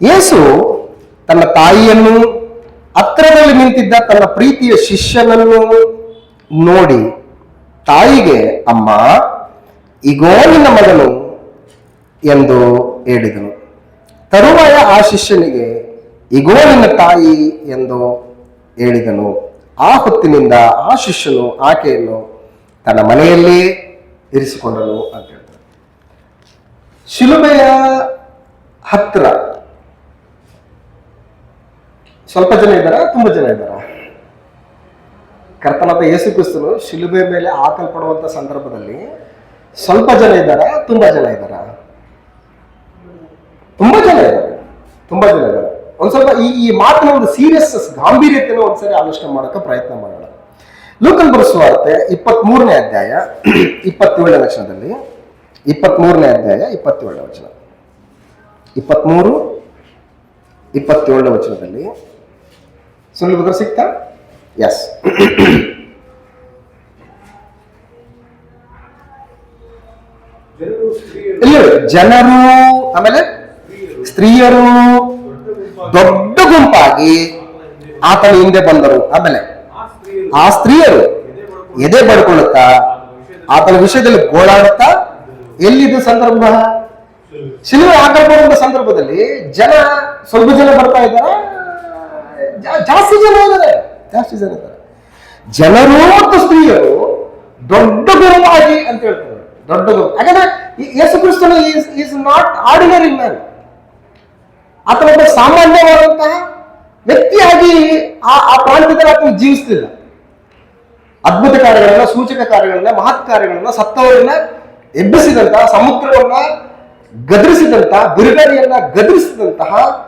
ಯೇಸು ತನ್ನ ತಾಯಿಯನ್ನು ಹತ್ರದಲ್ಲಿ ನಿಂತಿದ್ದ ತನ್ನ ಪ್ರೀತಿಯ ಶಿಷ್ಯನನ್ನು ನೋಡಿ ತಾಯಿಗೆ, ಅಮ್ಮ, ಇಗೋ ನಿನ್ನ ಮಗನು ಎಂದು ಹೇಳಿದನು. ತರುವಾಯ ಆ ಶಿಷ್ಯನಿಗೆ, ಇಗೋ ನಿನ್ನ ತಾಯಿ ಎಂದು ಹೇಳಿದನು. ಆ ಹೊತ್ತಿನಿಂದ ಆ ಶಿಷ್ಯನು ಆಕೆಯನ್ನು ತನ್ನ ಮನೆಯಲ್ಲೇ ಇರಿಸಿಕೊಂಡನು ಅಂತ ಹೇಳ್ತಾರೆ. ಶಿಲುಬೆಯ ಹತ್ರ ಸ್ವಲ್ಪ ಜನ ಇದ್ದಾರಾ? ತುಂಬಾ ಜನ ಇದ್ದಾರಾ? ಕರ್ತನಾದ ಯೇಸು ಕ್ರಿಸ್ತನು ಶಿಲುಬೆ ಮೇಲೆ ಹಾಕಲ್ಪಡುವಂತ ಸಂದರ್ಭದಲ್ಲಿ ಸ್ವಲ್ಪ ಜನ ಇದ್ದಾರಾ? ತುಂಬಾ ಜನ ಇದ್ದಾರಾ? ತುಂಬಾ ಜನ ಇದ್ದಾರೆ. ತುಂಬಾ ಜನ ಇದ್ದಾರೆ. ಒಂದು ಸ್ವಲ್ಪ ಈ ಈ ಮಾತಿನ ಒಂದು ಸೀರಿಯಸ್ ಗಾಂಭೀರ್ಯತೆಯನ್ನು ಒಂದ್ಸರಿ ಆಲೋಚನೆ ಮಾಡೋಕೆ ಪ್ರಯತ್ನ ಮಾಡೋಣ. ಲೋಕಲ್ ಬರೆಸುವಾರ್ತೆ ಇಪ್ಪತ್ತ್ ಮೂರನೇ ಅಧ್ಯಾಯ, ಇಪ್ಪತ್ತೇಳನೇ ವಚನದಲ್ಲಿ. ಇಪ್ಪತ್ತ್ ಮೂರನೇ ಅಧ್ಯಾಯ, ಇಪ್ಪತ್ತೇಳನೇ ವಚನ. ಇಪ್ಪತ್ಮೂರು, ಇಪ್ಪತ್ತೇಳನೇ ವಚನದಲ್ಲಿ. ಸುಲಭ ಸಿಗ್ತಾ ಎಸ್ ಇಲ್ಲಿ ಜನರು ಆಮೇಲೆ ಸ್ತ್ರೀಯರು ದೊಡ್ಡ ಗುಂಪಾಗಿ ಆತನ ಹಿಂದೆ ಬಂದರು. ಆಮೇಲೆ ಆ ಸ್ತ್ರೀಯರು ಎದೆ ಬಡ್ಕೊಳ್ಳುತ್ತಾ ಆತನ ವಿಷಯದಲ್ಲಿ ಗೋಳಾಡುತ್ತಾ ಎಲ್ಲಿದ್ದು ಸಂದರ್ಭ? ಶಿಲುವೆ ಹಾಕಲ್ಪಡುವಂತ ಸಂದರ್ಭದಲ್ಲಿ ಜನ ಸ್ವಲ್ಪ ಜನ ಬರ್ತಾ ಇದ್ದಾರ. ಜಾಸ್ತಿ ಜನ ಇದ್ದಾರೆ. ಜಾಸ್ತಿ ಜನ ಇದ್ದಾರೆ. ಜನರು ಮತ್ತು ಸ್ತ್ರೀಯರು ದೊಡ್ಡ ಗುರುವಾಗಿ ಅಂತ ಹೇಳ್ತಾರೆ. ದೊಡ್ಡ ಗುರು. ಯಾಕಂದ್ರೆ ಯೇಸು ಕ್ರಿಸ್ತನು ಈಸ್ ನಾಟ್ ಆರ್ಡಿನರಿ ಮ್ಯಾನ್ ಆತನ ಒಬ್ಬ ಸಾಮಾನ್ಯವಾದಂತಹ ವ್ಯಕ್ತಿಯಾಗಿ ಆ ಆ ಪ್ರಾಂತ್ಯದಲ್ಲಿ ಆತನು ಜೀವಿಸ್ತಿಲ್ಲ. ಅದ್ಭುತ ಕಾರ್ಯಗಳನ್ನ, ಸೂಚಕ ಕಾರ್ಯಗಳನ್ನ, ಮಹತ್ ಕಾರ್ಯಗಳನ್ನ, ಸತ್ತವರನ್ನ ಎಬ್ಬಿಸಿದಂತಹ, ಸಮುದ್ರವನ್ನ ಗದರಿಸಿದಂತಹ, ಬಿರುಗಾಳಿಯನ್ನ ಗದರಿಸಿದಂತಹ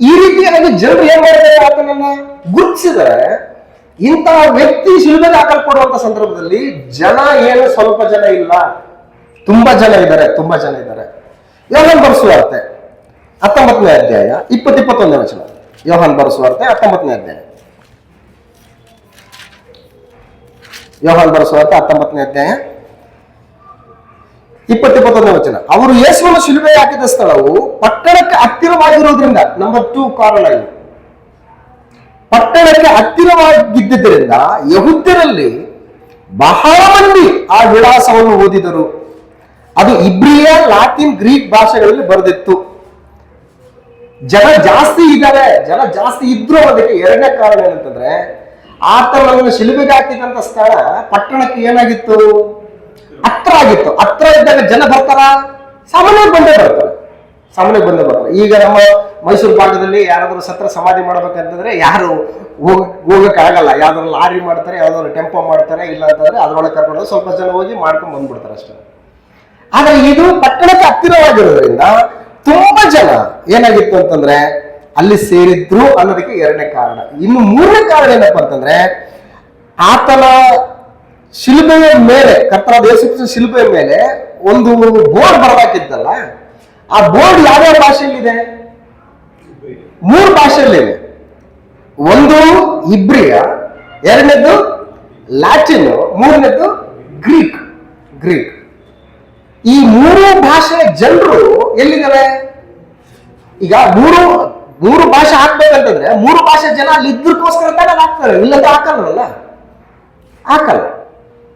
ಈ ರೀತಿಯಾಗಿ ಜನರು ಏನ್ ಮಾಡಿದ್ದಾರೆ ಆತನನ್ನ ಗುರುತಿಸಿದರೆ ಇಂತಹ ವ್ಯಕ್ತಿ ಶಿಲ್ಬೆಗೆ ಹಾಕಲ್ಪಡುವಂತ ಸಂದರ್ಭದಲ್ಲಿ ಜನ ಏನು ಸ್ವಲ್ಪ ಜನ ಇಲ್ಲ. ತುಂಬಾ ಜನ ಇದ್ದಾರೆ, ತುಂಬಾ ಜನ ಇದ್ದಾರೆ. ಯೋಹನ್ ಬರೆಸುವಾರ್ತೆ ಹತ್ತೊಂಬತ್ತನೇ ಅಧ್ಯಾಯ ಇಪ್ಪತ್ತು ಇಪ್ಪತ್ತೊಂದನೇ ವಚನ. ಯೋಹನ್ ಬರೆಸುವಾರ್ತೆ ಹತ್ತೊಂಬತ್ತನೇ ಅಧ್ಯಾಯ. ಯೋಹನ್ ಬರೆಸುವಾರ್ತೆ ಹತ್ತೊಂಬತ್ತನೇ ಅಧ್ಯಾಯ. ಇಪ್ಪತ್ತಿಪ್ಪತ್ತೊಂದನೇ ವಚನ. ಅವರು ಯೇಸುವನ್ನು ಶಿಲುಬೆ ಹಾಕಿದ ಸ್ಥಳವು ಪಟ್ಟಣಕ್ಕೆ ಹತ್ತಿರವಾಗಿರೋದ್ರಿಂದ ನಂಬರ್ ಟೂ ಕಾರಣ ಇದು. ಪಟ್ಟಣಕ್ಕೆ ಹತ್ತಿರವಾಗಿದ್ದರಿಂದ ಯಹುದ್ಯರಲ್ಲಿ ಬಹಳ ಮಂದಿ ಆ ವಿಳಾಸವನ್ನು ಓದಿದರು. ಅದು ಇಬ್ರಿಯ ಲ್ಯಾಟಿನ್ ಗ್ರೀಕ್ ಭಾಷೆಗಳಲ್ಲಿ ಬರೆದಿತ್ತು. ಜನ ಜಾಸ್ತಿ ಇದ್ದಾರೆ, ಜನ ಜಾಸ್ತಿ ಇದ್ರು ಅದಕ್ಕೆ ಎರಡನೇ ಕಾರಣ ಏನಂತಂದ್ರೆ, ಆತನನ್ನು ಶಿಲುಬೆಗೆ ಹಾಕಿದಂತ ಸ್ಥಳ ಪಟ್ಟಣಕ್ಕೆ ಏನಾಗಿತ್ತು? ಹತ್ರ ಆಗಿತ್ತು. ಹತ್ರ ಇದ್ದಾಗ ಜನ ಬರ್ತಾರ? ಸಾಮಾನ್ಯವಾಗಿ ಬಂದೇ ಬರ್ತಾರೆ ಸಾಮಾನ್ಯವಾಗಿ ಬಂದೇ ಬರ್ತಾರೆ ಈಗ ನಮ್ಮ ಮೈಸೂರು ಭಾಗದಲ್ಲಿ ಯಾರಾದರೂ ಸತ್ರ ಸಮಾಧಿ ಮಾಡ್ಬೇಕಂತಂದ್ರೆ ಯಾರು ಹೋಗ, ಹೋಗಕ್ಕಾಗಲ್ಲ. ಯಾವ್ದಾದ್ರು ಲಾರಿ ಮಾಡ್ತಾರೆ, ಯಾವ್ದಾದ್ರು ಟೆಂಪೋ ಮಾಡ್ತಾರೆ, ಇಲ್ಲ ಅಂತಂದ್ರೆ ಅದ್ರೊಳಗೆ ಕರ್ಕೊಂಡು ಸ್ವಲ್ಪ ಜನ ಹೋಗಿ ಮಾಡ್ಕೊಂಡು ಬಂದ್ಬಿಡ್ತಾರೆ ಅಷ್ಟೇ. ಆದ್ರೆ ಇದು ಪಟ್ಟಣಕ್ಕೆ ಹತ್ತಿರವಾಗಿರೋದ್ರಿಂದ ತುಂಬಾ ಜನ ಏನಾಗಿತ್ತು ಅಂತಂದ್ರೆ ಅಲ್ಲಿ ಸೇರಿದ್ರು ಅನ್ನೋದಕ್ಕೆ ಎರಡನೇ ಕಾರಣ. ಇನ್ನು ಮೂರನೇ ಕಾರಣ ಏನಪ್ಪಾ ಅಂತಂದ್ರೆ ಆತನ ಶಿಲ್ಬೆಯ ಮೇಲೆ ಕರ್ತನಾದ ಯೇಸು ಶಿಲ್ಪೆಯ ಮೇಲೆ ಒಂದು ಬೋರ್ಡ್ ಬರಬೇಕಿತ್ತಲ್ಲ, ಆ ಬೋರ್ಡ್ ಯಾವ್ಯಾವ ಭಾಷೆಯಲ್ಲಿದೆ? ಮೂರು ಭಾಷೆಯಲ್ಲಿದೆ. ಒಂದು ಇಬ್ರಿಯ ಎರಡನೇದು ಲ್ಯಾಟಿನ್ ಮೂರನೇದು ಗ್ರೀಕ್ ಗ್ರೀಕ್. ಈ ಮೂರು ಭಾಷೆಯ ಜನರು ಎಲ್ಲಿದ್ದಾರೆ? ಈಗ ಮೂರು ಮೂರು ಭಾಷೆ ಹಾಕ್ಬೇಕಂತಂದ್ರೆ ಮೂರು ಭಾಷೆ ಜನ ಅಲ್ಲಿ ಇದ್ರಕ್ಕೋಸ್ಕರ ತಾನೇ ಹಾಕ್ತಾರೆ ಇಲ್ಲಂದ್ರೆ ಹಾಕಲ್ವಲ್ಲ? ಹಾಕಲ್ಲ.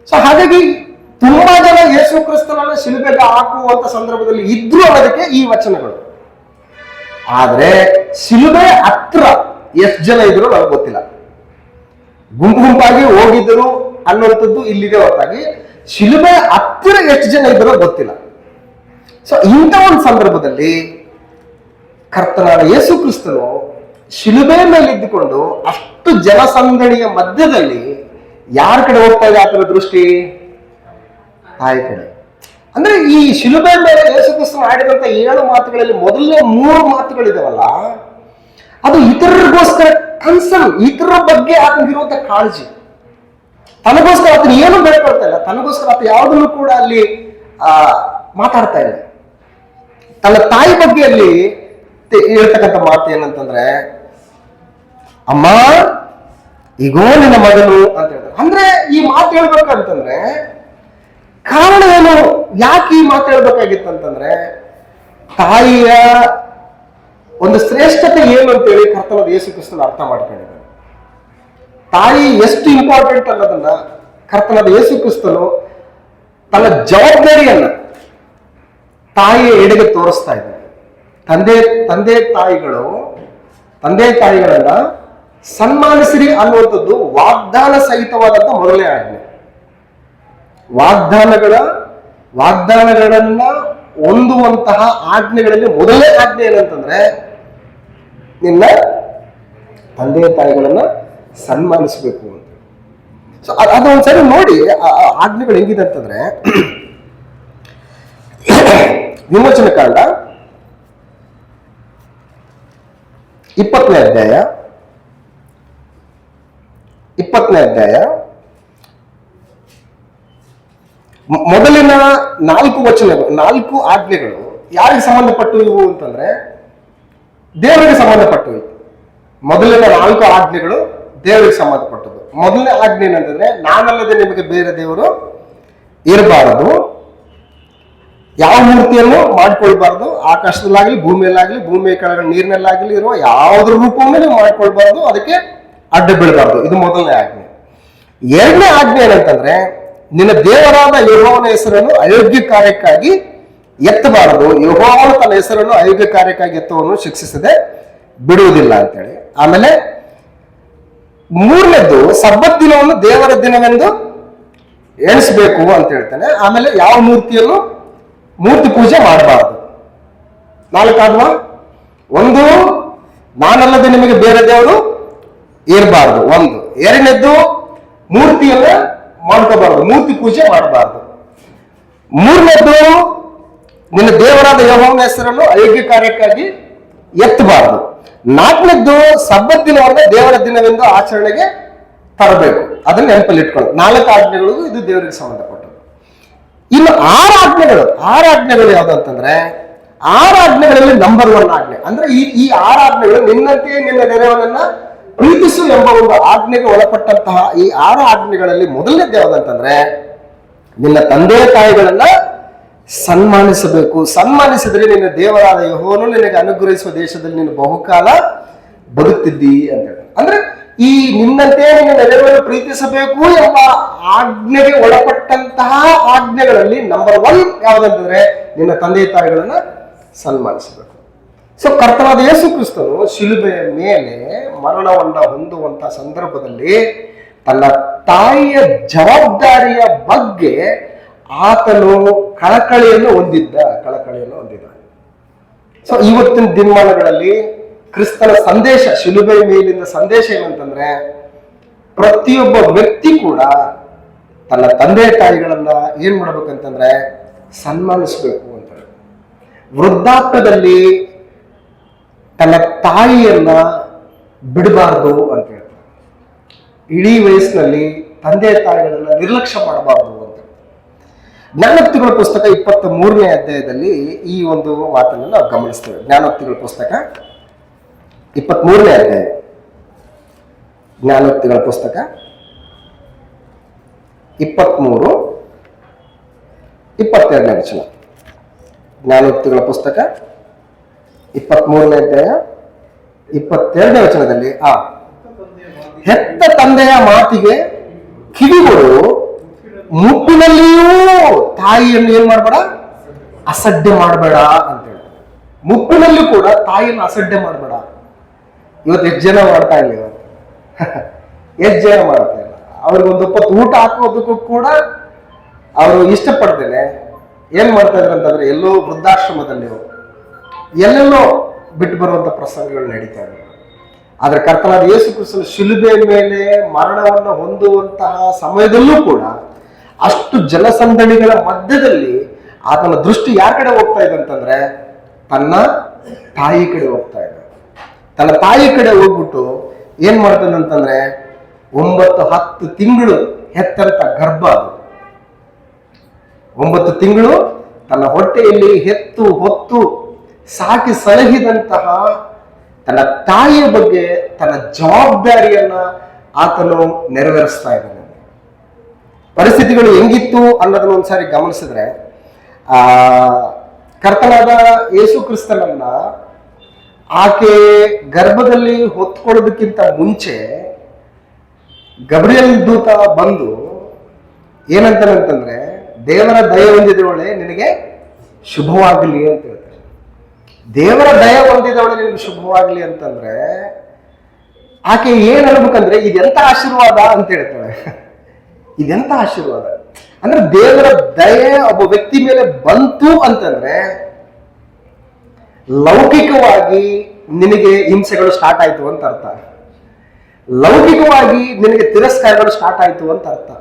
ಸೊ ಹಾಗಾಗಿ ತುಂಬಾ ಜನ ಯೇಸು ಕ್ರಿಸ್ತನನ್ನ ಶಿಲುಬೆಗೆ ಹಾಕುವಂತ ಸಂದರ್ಭದಲ್ಲಿ ಇದ್ರು ಅನ್ನೋದಕ್ಕೆ ಈ ವಚನಗಳು. ಆದ್ರೆ ಶಿಲುಬೆ ಹತ್ರ ಎಷ್ಟು ಜನ ಇದ್ರು ನನಗೆ ಗೊತ್ತಿಲ್ಲ. ಗುಂಪು ಗುಂಪಾಗಿ ಹೋಗಿದ್ರು ಅನ್ನುವಂಥದ್ದು ಇಲ್ಲಿದೆ ಹೊರತಾಗಿ. ಶಿಲುಬೆ ಹತ್ತಿರ ಎಷ್ಟು ಜನ ಇದ್ರು ಗೊತ್ತಿಲ್ಲ. ಸೊ ಇಂಥ ಒಂದು ಸಂದರ್ಭದಲ್ಲಿ ಕರ್ತನಾದ ಯೇಸು ಕ್ರಿಸ್ತನು ಶಿಲುಬೆ ಮೇಲೆ ಇದ್ದುಕೊಂಡು ಅಷ್ಟು ಜನಸಂದಣಿಯ ಮಧ್ಯದಲ್ಲಿ ಯಾರ ಕಡೆ ಹೋಗ್ತಾ ಇದೆ ಆತನ ದೃಷ್ಟಿ? ತಾಯಿ ಕಡೆ. ಅಂದ್ರೆ ಈ ಶಿಲುಬೆ ಮೇಲೆ ಯೇಸು ಕ್ರಿಸ್ತನು ಆಡಿದಂತ ಏಳು ಮಾತುಗಳಲ್ಲಿ ಮೊದಲನೇ ಮೂರು ಮಾತುಗಳಿದಾವಲ್ಲ, ಅದು ಇತರರಿಗೋಸ್ಕರ ಕನ್ಸರ್ನ್ ಇತರರ ಬಗ್ಗೆ ಆತನಿಗಿರುವಂತ ಕಾಳಜಿ. ತನಗೋಸ್ಕರ ಆತನ ಏನು ಬೇಡ್ಕೊಳ್ತಾ ಇಲ್ಲ, ತನಗೋಸ್ಕರ ಆತ ಯಾವುದನ್ನು ಕೂಡ ಅಲ್ಲಿ, ಆ, ಮಾತಾಡ್ತಾ ಇಲ್ಲ. ತನ್ನ ತಾಯಿ ಬಗ್ಗೆ ಅಲ್ಲಿ ಹೇಳ್ತಕ್ಕಂಥ ಮಾತು ಏನಂತಂದ್ರೆ, ಅಮ್ಮ ಈಗೋ ನಿನ್ನ ಮಗನು ಅಂತ ಹೇಳ್ತಾರೆ. ಅಂದ್ರೆ ಈ ಮಾತು ಹೇಳ್ಬೇಕಂತಂದ್ರೆ ಕಾರಣ ಏನು? ಯಾಕೆ ಈ ಮಾತು ಹೇಳ್ಬೇಕಾಗಿತ್ತಂತಂದ್ರೆ ತಾಯಿಯ ಒಂದು ಶ್ರೇಷ್ಠತೆ ಏನು ಅಂತೇಳಿ ಕರ್ತನಾದ ಯೇಸು ಕ್ರಿಸ್ತನ ಅರ್ಥ ಮಾಡ್ಕೊಂಡಿದ್ದಾರೆ ತಾಯಿ ಎಷ್ಟು ಇಂಪಾರ್ಟೆಂಟ್ ಅನ್ನೋದನ್ನ ಕರ್ತನದ ಯೇಸು ಕ್ರಿಸ್ತನು ತನ್ನ ಜವಾಬ್ದಾರಿಯನ್ನ ತಾಯಿಯ ಎಡೆಗೆ ತೋರಿಸ್ತಾ ಇದ್ದಾರೆ ತಂದೆ ತಂದೆ ತಾಯಿಗಳು, ತಂದೆ ತಾಯಿಗಳನ್ನ ಸನ್ಮಾನಿಸಿರಿ ಅನ್ನುವಂಥದ್ದು ವಾಗ್ದಾನ ಸಹಿತವಾದಂತ ಮೊದಲೇ ಆಜ್ಞೆ. ವಾಗ್ದಾನಗಳ, ವಾಗ್ದಾನಗಳನ್ನ ಹೊಂದುವಂತಹ ಆಜ್ಞೆಗಳಲ್ಲಿ ಮೊದಲೇ ಆಜ್ಞೆ ಏನಂತಂದ್ರೆ, ನಿನ್ನ ತಂದೆ ತಾಯಿಗಳನ್ನ ಸನ್ಮಾನಿಸಬೇಕು ಅಂತ. ಸೊ ಅದು ಒಂದ್ಸರಿ ನೋಡಿ ಆಜ್ಞೆಗಳು ಹೆಂಗಿದೆ ಅಂತಂದ್ರೆ, ವಿಮೋಚನ ಕಾಂಡ ಇಪ್ಪತ್ತನೇ ಅಧ್ಯಾಯ. ಇಪ್ಪತ್ತನೇ ಅಧ್ಯಾಯ. ಮೊದಲಿನ ನಾಲ್ಕು ವಚನಗಳು, ನಾಲ್ಕು ಆಜ್ಞೆಗಳು ಯಾರಿಗೆ ಸಂಬಂಧಪಟ್ಟು ಇವು ಅಂತಂದ್ರೆ, ದೇವರಿಗೆ ಸಂಬಂಧಪಟ್ಟವು ಮೊದಲಿನ ನಾಲ್ಕು ಆಜ್ಞೆಗಳು ದೇವರಿಗೆ ಸಂಬಂಧಪಟ್ಟದ್ದು. ಮೊದಲನೇ ಆಜ್ಞೆ ಏನಂತಂದ್ರೆ, ನಾನಲ್ಲದೆ ನಿಮಗೆ ಬೇರೆ ದೇವರು ಇರಬಾರದು. ಯಾವ ಮೂರ್ತಿಯನ್ನು ಮಾಡಿಕೊಳ್ಬಾರ್ದು ಆಕಾಶದಲ್ಲಾಗ್ಲಿ, ಭೂಮಿಯಲ್ಲಾಗ್ಲಿ, ಭೂಮಿಯ ಕೆಳಗಡೆ ನೀರಿನಲ್ಲಾಗ್ಲಿ ಇರುವ ಯಾವುದ್ರ ರೂಪವನ್ನು ನೀವು ಮಾಡ್ಕೊಳ್ಬಾರ್ದು ಅದಕ್ಕೆ ಅಡ್ಡ ಬೀಳಬಾರ್ದು. ಇದು ಮೊದಲನೇ ಆಜ್ಞೆ. ಎರಡನೇ ಆಜ್ಞೆ ಏನಂತಂದ್ರೆ, ನಿನ್ನ ದೇವರಾದ ಯಹೋವನ ಹೆಸರನ್ನು ಅಯೋಗ್ಯ ಕಾರ್ಯಕ್ಕಾಗಿ ಎತ್ತಬಾರದು. ಯಹೋವನ ತನ್ನ ಹೆಸರನ್ನು ಅಯೋಗ್ಯ ಕಾರ್ಯಕ್ಕಾಗಿ ಎತ್ತವನ್ನು ಶಿಕ್ಷಿಸದೆ ಬಿಡುವುದಿಲ್ಲ ಅಂತೇಳಿ. ಆಮೇಲೆ ಮೂರನೇದ್ದು, ಸಬ್ಬತ್ ದಿನವನ್ನು ದೇವರ ದಿನವೆಂದು ಎಣಿಸಬೇಕು ಅಂತ ಹೇಳ್ತಾನೆ. ಆಮೇಲೆ ಯಾವ ಮೂರ್ತಿಯನ್ನು? ಮೂರ್ತಿ ಪೂಜೆ ಮಾಡಬಾರದು. ನಾಲ್ಕಾದ್ವಾ? ಒಂದು, ನಾನಲ್ಲದೆ ನಿಮಗೆ ಬೇರೆ ದೇವರು ಇರಬಾರ್ದು ಒಂದು, ಎರಡನೇದ್ದು ಮೂರ್ತಿಯನ್ನ ಮಾಡ್ಕೋಬಾರ್ದು. ಮೂರ್ತಿ ಪೂಜೆ ಮಾಡಬಾರ್ದು. ಮೂರನೇದ್ದು ನಿನ್ನ ದೇವರಾದ ಯಹೋವನ ಹೆಸರನ್ನು ಅಯೋಗ್ಯ ಕಾರ್ಯಕ್ಕಾಗಿ ಎತ್ತಬಾರದು. ನಾಲ್ಕನೇದ್ದು ಸಬ್ಬತ್ ದಿನವನ್ನ ದೇವರ ದಿನವೆಂದು ಆಚರಣೆಗೆ ತರಬೇಕು. ಅದನ್ನ ನೆನಪಲ್ಲಿ ಇಟ್ಕೊಳ್ಳಿ ನಾಲ್ಕು ಆಜ್ಞೆಗಳು ಇದು ದೇವರಿಗೆ ಸಂಬಂಧಪಟ್ಟದ್ದು. ಇನ್ನು ಆರು ಆಜ್ಞೆಗಳು. ಆರು ಆಜ್ಞೆಗಳು ಯಾವ್ದು ಅಂತಂದ್ರೆ, ಆರು ಆಜ್ಞೆಗಳಲ್ಲಿ ನಂಬರ್ ಒನ್ ಆಜ್ಞೆ. ಅಂದ್ರೆ ಈ ಈ ಆರು ಆಜ್ಞೆಗಳು ನಿನ್ನಂತೆಯೇ ನಿನ್ನ ನೆರೆಯವನನ್ನ ಪ್ರೀತಿಸು ಎಂಬ ಒಂದು ಆಜ್ಞೆಗೆ ಒಳಪಟ್ಟಂತಹ ಈ ಆರು ಆಜ್ಞೆಗಳಲ್ಲಿ ಮೊದಲನೇದು ಯಾವುದಂತಂದ್ರೆ, ನಿನ್ನ ತಂದೆ ತಾಯಿಗಳನ್ನ ಸನ್ಮಾನಿಸಬೇಕು ಸನ್ಮಾನಿಸಿದ್ರೆ ನಿನ್ನ ದೇವರಾದ ಯಹೋನು ನಿನಗೆ ಅನುಗ್ರಹಿಸುವ ದೇಶದಲ್ಲಿ ನೀನು ಬಹುಕಾಲ ಬದುಕ್ತಿದ್ದಿ ಅಂತ. ಅಂದ್ರೆ ಈ ನಿನ್ನಂತೆ ನಿನ್ನ ನೆರವನ್ನು ಪ್ರೀತಿಸಬೇಕು ಎಂಬ ಆಜ್ಞೆಗೆ ಒಳಪಟ್ಟಂತಹ ಆಜ್ಞೆಗಳಲ್ಲಿ ನಂಬರ್ ಒನ್ ಯಾವ್ದಂತಂದ್ರೆ, ನಿನ್ನ ತಂದೆ ತಾಯಿಗಳನ್ನ ಸನ್ಮಾನಿಸಬೇಕು ಸೊ ಕರ್ತನಾದ ಯೇಸು ಕ್ರಿಸ್ತನು ಶಿಲುಬೆಯ ಮೇಲೆ ಮರಣವನ್ನ ಹೊಂದುವಂತ ಸಂದರ್ಭದಲ್ಲಿ ತನ್ನ ತಾಯಿಯ ಜವಾಬ್ದಾರಿಯ ಬಗ್ಗೆ ಆತನು ಕಳಕಳಿಯನ್ನು ಹೊಂದಿದ್ದ ಕಳಕಳಿಯನ್ನು ಹೊಂದಿದ್ದ ಸೊ ಇವತ್ತಿನ ದಿನಮಾನಗಳಲ್ಲಿ ಕ್ರಿಸ್ತನ ಸಂದೇಶ ಶಿಲುಬೆ ಮೇಲಿನ ಸಂದೇಶ ಏನಂತಂದ್ರೆ, ಪ್ರತಿಯೊಬ್ಬ ವ್ಯಕ್ತಿ ಕೂಡ ತನ್ನ ತಂದೆ ತಾಯಿಗಳನ್ನ ಏನ್ ಮಾಡ್ಬೇಕಂತಂದ್ರೆ, ಸನ್ಮಾನಿಸ್ಬೇಕು ಅಂತ. ವೃದ್ಧಾಪ್ಯದಲ್ಲಿ ತನ್ನ ತಾಯಿಯನ್ನ ಬಿಡಬಾರ್ದು ಅಂತ ಹೇಳ್ತಾರೆ. ಇಡೀ ವಯಸ್ಸಿನಲ್ಲಿ ತಂದೆ ತಾಯಿಗಳನ್ನ ನಿರ್ಲಕ್ಷ್ಯ ಮಾಡಬಾರ್ದು ಅಂತ. ಜ್ಞಾನೋಕ್ತಿಗಳ ಪುಸ್ತಕ ಇಪ್ಪತ್ತ ಮೂರನೇ ಅಧ್ಯಾಯದಲ್ಲಿ ಈ ಒಂದು ಮಾತನ್ನು ನಾವು ಗಮನಿಸ್ತೇವೆ. ಜ್ಞಾನೋಕ್ತಿಗಳ ಪುಸ್ತಕ ಇಪ್ಪತ್ತ್ ಮೂರನೇ ಅಧ್ಯಾಯ. ಜ್ಞಾನೋಕ್ತಿಗಳ ಪುಸ್ತಕ ಇಪ್ಪತ್ತ್ಮೂರು ಇಪ್ಪತ್ತೆರಡನೇ ವಚನ. ಜ್ಞಾನೋಕ್ತಿಗಳ ಪುಸ್ತಕ ಇಪ್ಪತ್ಮೂರನೇ ಅಧ್ಯಾಯ, ಇಪ್ಪತ್ತೆರಡನೇ ವಚನದಲ್ಲಿ, ಆ, ಹೆತ್ತ ತಂದೆಯ ಮಾತಿಗೆ ಕಿವಿಗಳು ಮುಪ್ಪಿನಲ್ಲಿಯೂ ತಾಯಿಯನ್ನು ಏನ್ ಮಾಡಬೇಡ? ಅಸಡ್ಡೆ ಮಾಡಬೇಡ ಅಂತ ಹೇಳಿ ಮುಪ್ಪಿನಲ್ಲಿ ಕೂಡ ತಾಯಿಯನ್ನು ಅಸಡ್ಡೆ ಮಾಡಬೇಡ. ಇವತ್ತು ಎಷ್ಟು ಜನ ಮಾಡ್ತಾ ಇಲ್ಲ ಇವತ್ತು. ಎಷ್ಟು ಜನ ಮಾಡ್ತಾ ಇಲ್ಲ ಅವ್ರಿಗೊಂದು ಹೊತ್ತು ಊಟ ಹಾಕೋದಕ್ಕೂ ಕೂಡ ಅವರು ಇಷ್ಟಪಡ್ತೇನೆ ಏನ್ ಮಾಡ್ತಾ ಇದ್ರು ಅಂತಂದ್ರೆ ಎಲ್ಲೋ ವೃದ್ಧಾಶ್ರಮದಲ್ಲಿ ಅವ್ರು. ಎಲ್ಲೆಲ್ಲೋ ಬಿಟ್ಟು ಬರುವಂತ ಪ್ರಸಂಗಗಳು ನಡೀತಾ ಇವೆ. ಆದ್ರೆ ಕರ್ತನಾದ ಯೇಸು ಕ್ರಿಸ್ತನ ಶಿಲುಬೆ ಮೇಲೆ ಮರಣವನ್ನು ಹೊಂದುವಂತಹ ಸಮಯದಲ್ಲೂ ಕೂಡ ಅಷ್ಟು ಜನಸಂದಣಿಗಳ ಮಧ್ಯದಲ್ಲಿ ಆತನ ದೃಷ್ಟಿ ಯಾರ ಕಡೆ ಹೋಗ್ತಾ ಇದೆ ಅಂತಂದ್ರೆ ತನ್ನ ತಾಯಿ ಕಡೆ ಹೋಗ್ತಾ ಇದೆ. ತನ್ನ ತಾಯಿ ಕಡೆ ಹೋಗ್ಬಿಟ್ಟು ಏನ್ ಮಾಡ್ತಾನೆ ಅಂತಂದ್ರೆ ಒಂಬತ್ತು ಹತ್ತು ತಿಂಗಳು ಹೆತ್ತಂತ ಗರ್ಭ ಅದು. ಒಂಬತ್ತು ತಿಂಗಳು ತನ್ನ ಹೊಟ್ಟೆಯಲ್ಲಿ ಹೆತ್ತು ಹೊತ್ತು ಸಾಕಿ ಸಲಹಿದಂತಹ ತನ್ನ ತಾಯಿಯ ಬಗ್ಗೆ ತನ್ನ ಜವಾಬ್ದಾರಿಯನ್ನ ಆತನು ನೆರವೇರಿಸ್ತಾ ಇದ್ದಾನೆ. ಪರಿಸ್ಥಿತಿಗಳು ಹೆಂಗಿತ್ತು ಅನ್ನೋದನ್ನ ಒಂದ್ಸಾರಿ ಗಮನಿಸಿದ್ರೆ, ಆ, ಕರ್ತನಾದ ಯೇಸು ಕ್ರಿಸ್ತನನ್ನ ಆಕೆ ಗರ್ಭದಲ್ಲಿ ಹೊತ್ಕೊಳ್ಳೋದಕ್ಕಿಂತ ಮುಂಚೆ ಗಬ್ರಿಯಲ್ ದೂತ ಬಂದು ಏನಂತಾನಂತಂದ್ರೆ ದೇವರ ದಯ ಹೊಂದಿದವಳೆ ನಿನಗೆ ಶುಭವಾಗಲಿ ಅಂತ ಹೇಳ್ತಾರೆ. ದೇವರ ದಯ ಹೊಂದಿದವಳು ನಿಮ್ಗೆ ಶುಭವಾಗಲಿ ಅಂತಂದ್ರೆ, ಆಕೆ ಏನ್ ಅನ್ಬೇಕಂದ್ರೆ, ಇದೆಂತ ಆಶೀರ್ವಾದ ಅಂತ ಹೇಳ್ತಾಳೆ. ಇದೆಂತ ಆಶೀರ್ವಾದ? ಅಂದ್ರೆ ದೇವರ ದಯೆ ಒಬ್ಬ ವ್ಯಕ್ತಿ ಮೇಲೆ ಬಂತು ಅಂತಂದ್ರೆ, ಲೌಕಿಕವಾಗಿ ನಿನಗೆ ಹಿಂಸೆಗಳು ಸ್ಟಾರ್ಟ್ ಆಯ್ತು ಅಂತ ಅರ್ಥ. ಲೌಕಿಕವಾಗಿ ನಿನಗೆ ತಿರಸ್ಕಾರಗಳು ಸ್ಟಾರ್ಟ್ ಆಯ್ತು ಅಂತ ಅರ್ಥ.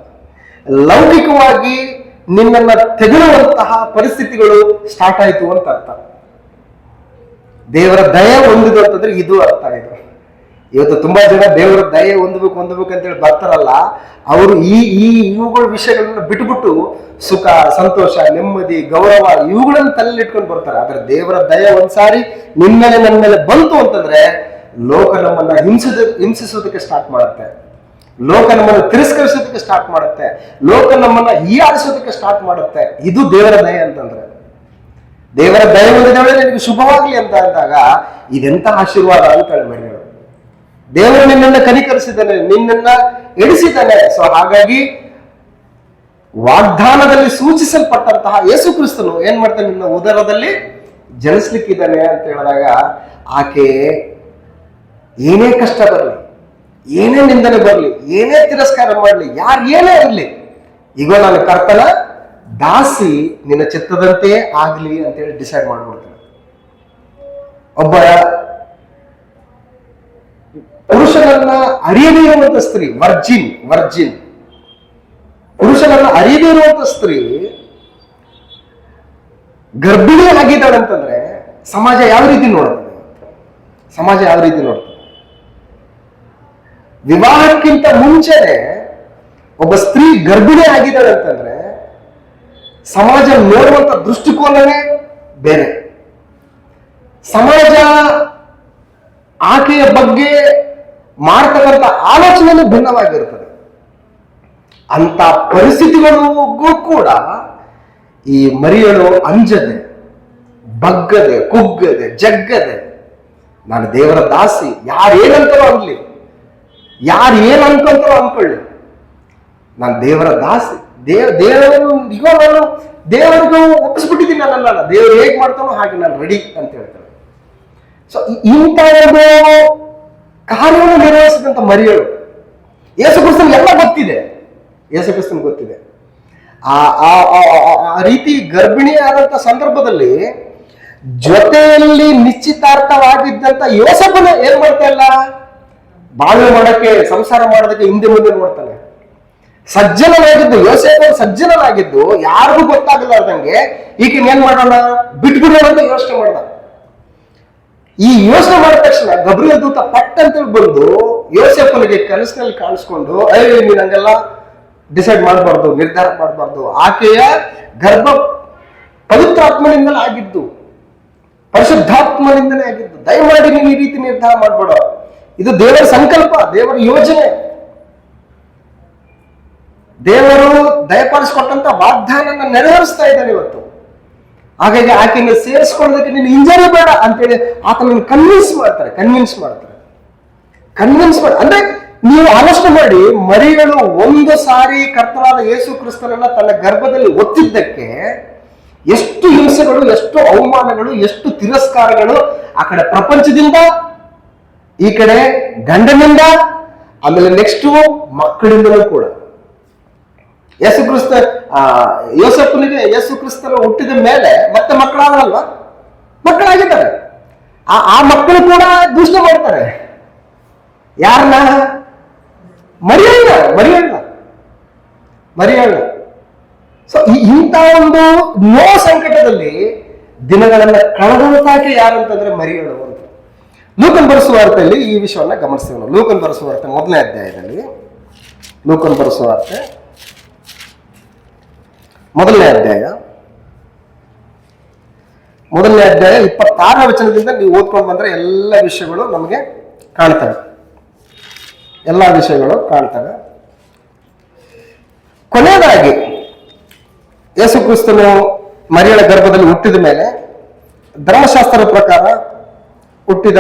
ಲೌಕಿಕವಾಗಿ ನಿನ್ನನ್ನ ತೆಗೆಯುವಂತಹ ಪರಿಸ್ಥಿತಿಗಳು ಸ್ಟಾರ್ಟ್ ಆಯ್ತು ಅಂತ ಅರ್ಥ. ದೇವರ ದಯೆ ಹೊಂದಿದು ಅಂತಂದ್ರೆ ಇದು ಅರ್ಥ ಇದು. ಇವತ್ತು ತುಂಬಾ ಜನ ದೇವರ ದಯೆ ಹೊಂದಬೇಕು ಹೊಂದಬೇಕು ಅಂತೇಳಿ ಬರ್ತಾರಲ್ಲ, ಅವರು ಈ ಈ ಇವುಗಳ ವಿಷಯಗಳನ್ನ ಬಿಟ್ಬಿಟ್ಟು ಸುಖ, ಸಂತೋಷ, ನೆಮ್ಮದಿ, ಗೌರವ ಇವುಗಳನ್ನ ತಲೆಲಿಟ್ಕೊಂಡು ಬರ್ತಾರೆ. ಆದ್ರೆ ದೇವರ ದಯ ಒಂದ್ಸಾರಿ ನಿನ್ನ ಮೇಲೆ ನನ್ನ ಮೇಲೆ ಬಂತು ಅಂತಂದ್ರೆ ಲೋಕ ನಮ್ಮನ್ನ ಹಿಂಸಿದ, ಹಿಂಸಿಸೋದಕ್ಕೆ ಸ್ಟಾರ್ಟ್ ಮಾಡುತ್ತೆ. ಲೋಕ ನಮ್ಮನ್ನ ತಿರಸ್ಕರಿಸೋದಕ್ಕೆ ಸ್ಟಾರ್ಟ್ ಮಾಡುತ್ತೆ. ಲೋಕ ನಮ್ಮನ್ನ ಹೀಯಾಡಿಸೋದಕ್ಕೆ ಸ್ಟಾರ್ಟ್ ಮಾಡುತ್ತೆ. ಇದು ದೇವರ ದಯ ಅಂತಂದ್ರೆ. ದೇವರ ದಯ ಹೊಂದಿದವಳೆ ನಿನಗೆ ಶುಭವಾಗಲಿ ಅಂತ ಅಂದಾಗ ಇದೆಂತ ಆಶೀರ್ವಾದ ಅಂತಾಳೆ ಮರಿಗಳು ದೇವರು ನಿನ್ನನ್ನ ಕನಿಕರಿಸಿದ್ದಾನೆ, ನಿನ್ನನ್ನ ಎಡಿಸಿದ್ದಾನೆ ಸೊ ಹಾಗಾಗಿ ವಾಗ್ದಾನದಲ್ಲಿ ಸೂಚಿಸಲ್ಪಟ್ಟಂತಹ ಯೇಸು ಕ್ರಿಸ್ತನು ಏನ್ ಮಾಡ್ತಾನೆ? ನಿನ್ನ ಉದರದಲ್ಲಿ ಜನಿಸ್ಲಿಕ್ಕಿದ್ದಾನೆ ಅಂತ ಹೇಳಿದಾಗ ಆಕೆ ಏನೇ ಕಷ್ಟ ಬರಲಿ, ಏನೇ ನಿಂದನೆ ಬರಲಿ, ಏನೇ ತಿರಸ್ಕಾರ ಮಾಡಲಿ, ಯಾರು ಏನೇ ಇರಲಿ ಈಗ ನಾನು ಕರ್ತನ ದಾಸಿ ನಿನ್ನ ಚಿತ್ತದಂತೆ ಆಗ್ಲಿ ಅಂತೇಳಿ ಡಿಸೈಡ್ ಮಾಡ್ಬಿಡ್ತಾನೆ ಒಬ್ಬ ಪುರುಷನನ್ನ ಅರಿಯದೇ ಇರುವಂತ ಸ್ತ್ರೀ, ವರ್ಜಿನ್ ವರ್ಜಿನ್. ಪುರುಷನನ್ನ ಅರಿಯದೇ ಇರುವಂತ ಸ್ತ್ರೀ ಗರ್ಭಿಣಿ ಆಗಿದ್ದಾಳೆ ಅಂತಂದ್ರೆ ಸಮಾಜ ಯಾವ ರೀತಿ ನೋಡ್ತದೆ? ಸಮಾಜ ಯಾವ ರೀತಿ ನೋಡ್ತದೆ? ವಿವಾಹಕ್ಕಿಂತ ಮುಂಚೆನೆ ಒಬ್ಬ ಸ್ತ್ರೀ ಗರ್ಭಿಣಿ ಆಗಿದ್ದಾಳೆ ಅಂತಂದ್ರೆ ಸಮಾಜ ನೋಡುವಂತ ದೃಷ್ಟಿಕೋನವೇ ಬೇರೆ. ಸಮಾಜ ಆಕೆಯ ಬಗ್ಗೆ ಮಾಡ್ತಕ್ಕಂಥ ಆಲೋಚನೆ ಭಿನ್ನವಾಗಿರ್ತದೆ ಅಂತ ಪರಿಸ್ಥಿತಿಗಳಿಗೂ ಕೂಡ ಈ ಮರಿಯಳು ಅಂಜದೆ, ಬಗ್ಗದೆ, ಕುಗ್ಗದೆ, ಜಗ್ಗದೆ, ನಾನು ದೇವರ ದಾಸಿ, ಯಾರು ಏನಂತಾರೋ ಅನ್ಲಿ ಯಾರು ಏನ್ ಅನ್ಕೊಂತಾರೋ ಅನ್ಕೊಳ್ಳಿ ನಾನು ದೇವರ ದಾಸಿ. ದೇವ ದೇವರನ್ನು ಈಗ ನಾನು ದೇವರಿಗೂ ಒಪ್ಪಿಸ್ಬಿಟ್ಟಿದ್ದೀನಿ ನನ್ನಲ್ಲ ದೇವರು ಹೇಗೆ ಮಾಡ್ತಾನೋ ಹಾಗೆ ನಾನು ರೆಡಿ ಅಂತ ಹೇಳ್ತಾರೆ. ಸೊ ಇಂಥ ಒಂದು ಕಾರ್ಯವನ್ನು ನಿರ್ವಹಿಸಿದಂಥ ಮರಿಯಳು. ಯೇಸು ಕ್ರಿಸ್ತನ್ ಎಲ್ಲ ಗೊತ್ತಿದೆ. ಯೇಸು ಕ್ರಿಸ್ತನ್ ಗೊತ್ತಿದೆ. ಆ ಆ- ಆ- ಆ- ಆ ರೀತಿ ಗರ್ಭಿಣಿ ಆದಂತ ಸಂದರ್ಭದಲ್ಲಿ ಜೊತೆಯಲ್ಲಿ ನಿಶ್ಚಿತಾರ್ಥವಾಗಿದ್ದಂತ ಯೋಸಪನ ಏನ್ ಮಾಡ್ತಾ ಇಲ್ಲ? ಬಾಳ್ವೆ ಮಾಡೋಕ್ಕೆ, ಸಂಸಾರ ಮಾಡೋದಕ್ಕೆ ಹಿಂದೆ ಮುಂದೆ ನೋಡ್ತಾನೆ. ಸಜ್ಜನನಾಗಿದ್ದು, ಯೋಸೇಫ ಸಜ್ಜನನಾಗಿದ್ದು ಯಾರಿಗೂ ಗೊತ್ತಾಗಲಾರ್ದಂಗೆ ಈಗಿನ ಏನ್ ಮಾಡೋಣ ಬಿಟ್ಬಿಡೋಣ ಅಂತ ಯೋಚನೆ ಮಾಡ್ದ. ಈ ಯೋಚನೆ ಮಾಡಿದ ತಕ್ಷಣ ಗಬ್ರಿಯ ದೂತ ಪಟ್ ಅಂತ ಬಂದು ಯೋಸೆಫನಿಗೆ ಕನಸಿನಲ್ಲಿ ಕಾಣಿಸ್ಕೊಂಡು ಐ ನೀನ್ ಹಂಗೆಲ್ಲ ಡಿಸೈಡ್ ಮಾಡಬಾರ್ದು, ನಿರ್ಧಾರ ಮಾಡಬಾರ್ದು. ಆಕೆಯ ಗರ್ಭ ಪವಿತ್ರಾತ್ಮನಿಂದಲೇ ಆಗಿದ್ದು, ಪರಿಶುದ್ಧಾತ್ಮನಿಂದಲೇ ಆಗಿದ್ದು, ದಯಮಾಡಿ ನೀನು ಈ ರೀತಿ ನಿರ್ಧಾರ ಮಾಡಬೇಡ. ಇದು ದೇವರ ಸಂಕಲ್ಪ, ದೇವರ ಯೋಜನೆ. ದೇವರು ದಯಪಾಲಿಸಿಕೊಟ್ಟಂತ ವಾಗ್ದಾನನ ನೆರವೇರಿಸ್ತಾ ಇದ್ದಾನೆ ಇವತ್ತು. ಹಾಗಾಗಿ ಆಕೆನ ಸೇರಿಸ್ಕೊಳ್ಳೋದಕ್ಕೆ ನೀನು ಇಂಜರಿ ಬೇಡ ಅಂತೇಳಿ ಆತನನ್ನು ಕನ್ವಿನ್ಸ್ ಮಾಡ್ತಾರೆ ಕನ್ವಿನ್ಸ್ ಮಾಡ್ತಾರೆ. ಕನ್ವಿನ್ಸ್ ಮಾಡಿ, ಅಂದ್ರೆ ನೀವು ಆಲೋಚನೆ ಮಾಡಿ, ಮರಿಗಳು ಒಂದು ಸಾರಿ ಕರ್ತನಾದ ಯೇಸು ಕ್ರಿಸ್ತನನ್ನ ತನ್ನ ಗರ್ಭದಲ್ಲಿ ಒತ್ತಿದ್ದಕ್ಕೆ ಎಷ್ಟು ಹಿಂಸೆಗಳು, ಎಷ್ಟು ಅವಮಾನಗಳು, ಎಷ್ಟು ತಿರಸ್ಕಾರಗಳು ಆ ಕಡೆ ಪ್ರಪಂಚದಿಂದ, ಈ ಕಡೆ ಗಂಡನಿಂದ, ಆಮೇಲೆ ನೆಕ್ಸ್ಟ್ ಮಕ್ಕಳಿಂದಲೂ ಕೂಡ. ಯೇಸು ಕ್ರಿಸ್ತ, ಆ ಯೋಸಪ್ಪನಿಗೆ ಯೇಸು ಕ್ರಿಸ್ತನ ಹುಟ್ಟಿದ ಮೇಲೆ ಮತ್ತೆ ಮಕ್ಕಳಾದ್ರಲ್ವ ಮಕ್ಕಳಾಗಿದ್ದಾರೆ. ಆ ಆ ಮಕ್ಕಳು ಕೂಡ ದುಷ್ಟ ಮಾಡ್ತಾರೆ. ಯಾರನ್ನ? ಮರಿಯಣ್ಣ ಮರಿಯಣ್ಣ. ಮರಿಯಣ್ಣ. ಸೊ ಇಂಥ ಒಂದು ನೋ ಸಂಕಟದಲ್ಲಿ ದಿನಗಳನ್ನ ಕಳೆದಂತಾಕೆ ಯಾರಂತಂದ್ರೆ ಮರಿಯಳು ಅಂತ ಲೂಕನ್ ಬರೆಸುವಾರ್ತೆಯಲ್ಲಿ ಈ ವಿಷಯವನ್ನ ಗಮನಿಸ್ತೇವೆ ಲೂಕನ್ ಬರೆಸುವಾರ್ತೆ ಮೊದಲನೇ ಅಧ್ಯಾಯದಲ್ಲಿ. ಲೂಕನ್ ಬರೆಸುವಾರ್ತೆ ಮೊದಲನೇ ಅಧ್ಯಾಯ. ಮೊದಲನೇ ಅಧ್ಯಾಯ ಇಪ್ಪತ್ತಾರನೇ ವಚನದಿಂದ ನೀವು ಓದ್ಕೊಂಡು ಬಂದ್ರೆ ಎಲ್ಲ ವಿಷಯಗಳು ನಮಗೆ ಕಾಣ್ತವೆ. ಎಲ್ಲ ವಿಷಯಗಳು ಕಾಣ್ತವೆ. ಕೊನೆಯದಾಗಿ, ಯೇಸು ಕ್ರಿಸ್ತನು ಮರಿಯಳ ಗರ್ಭದಲ್ಲಿ ಹುಟ್ಟಿದ ಮೇಲೆ ಧರ್ಮಶಾಸ್ತ್ರದ ಪ್ರಕಾರ ಹುಟ್ಟಿದ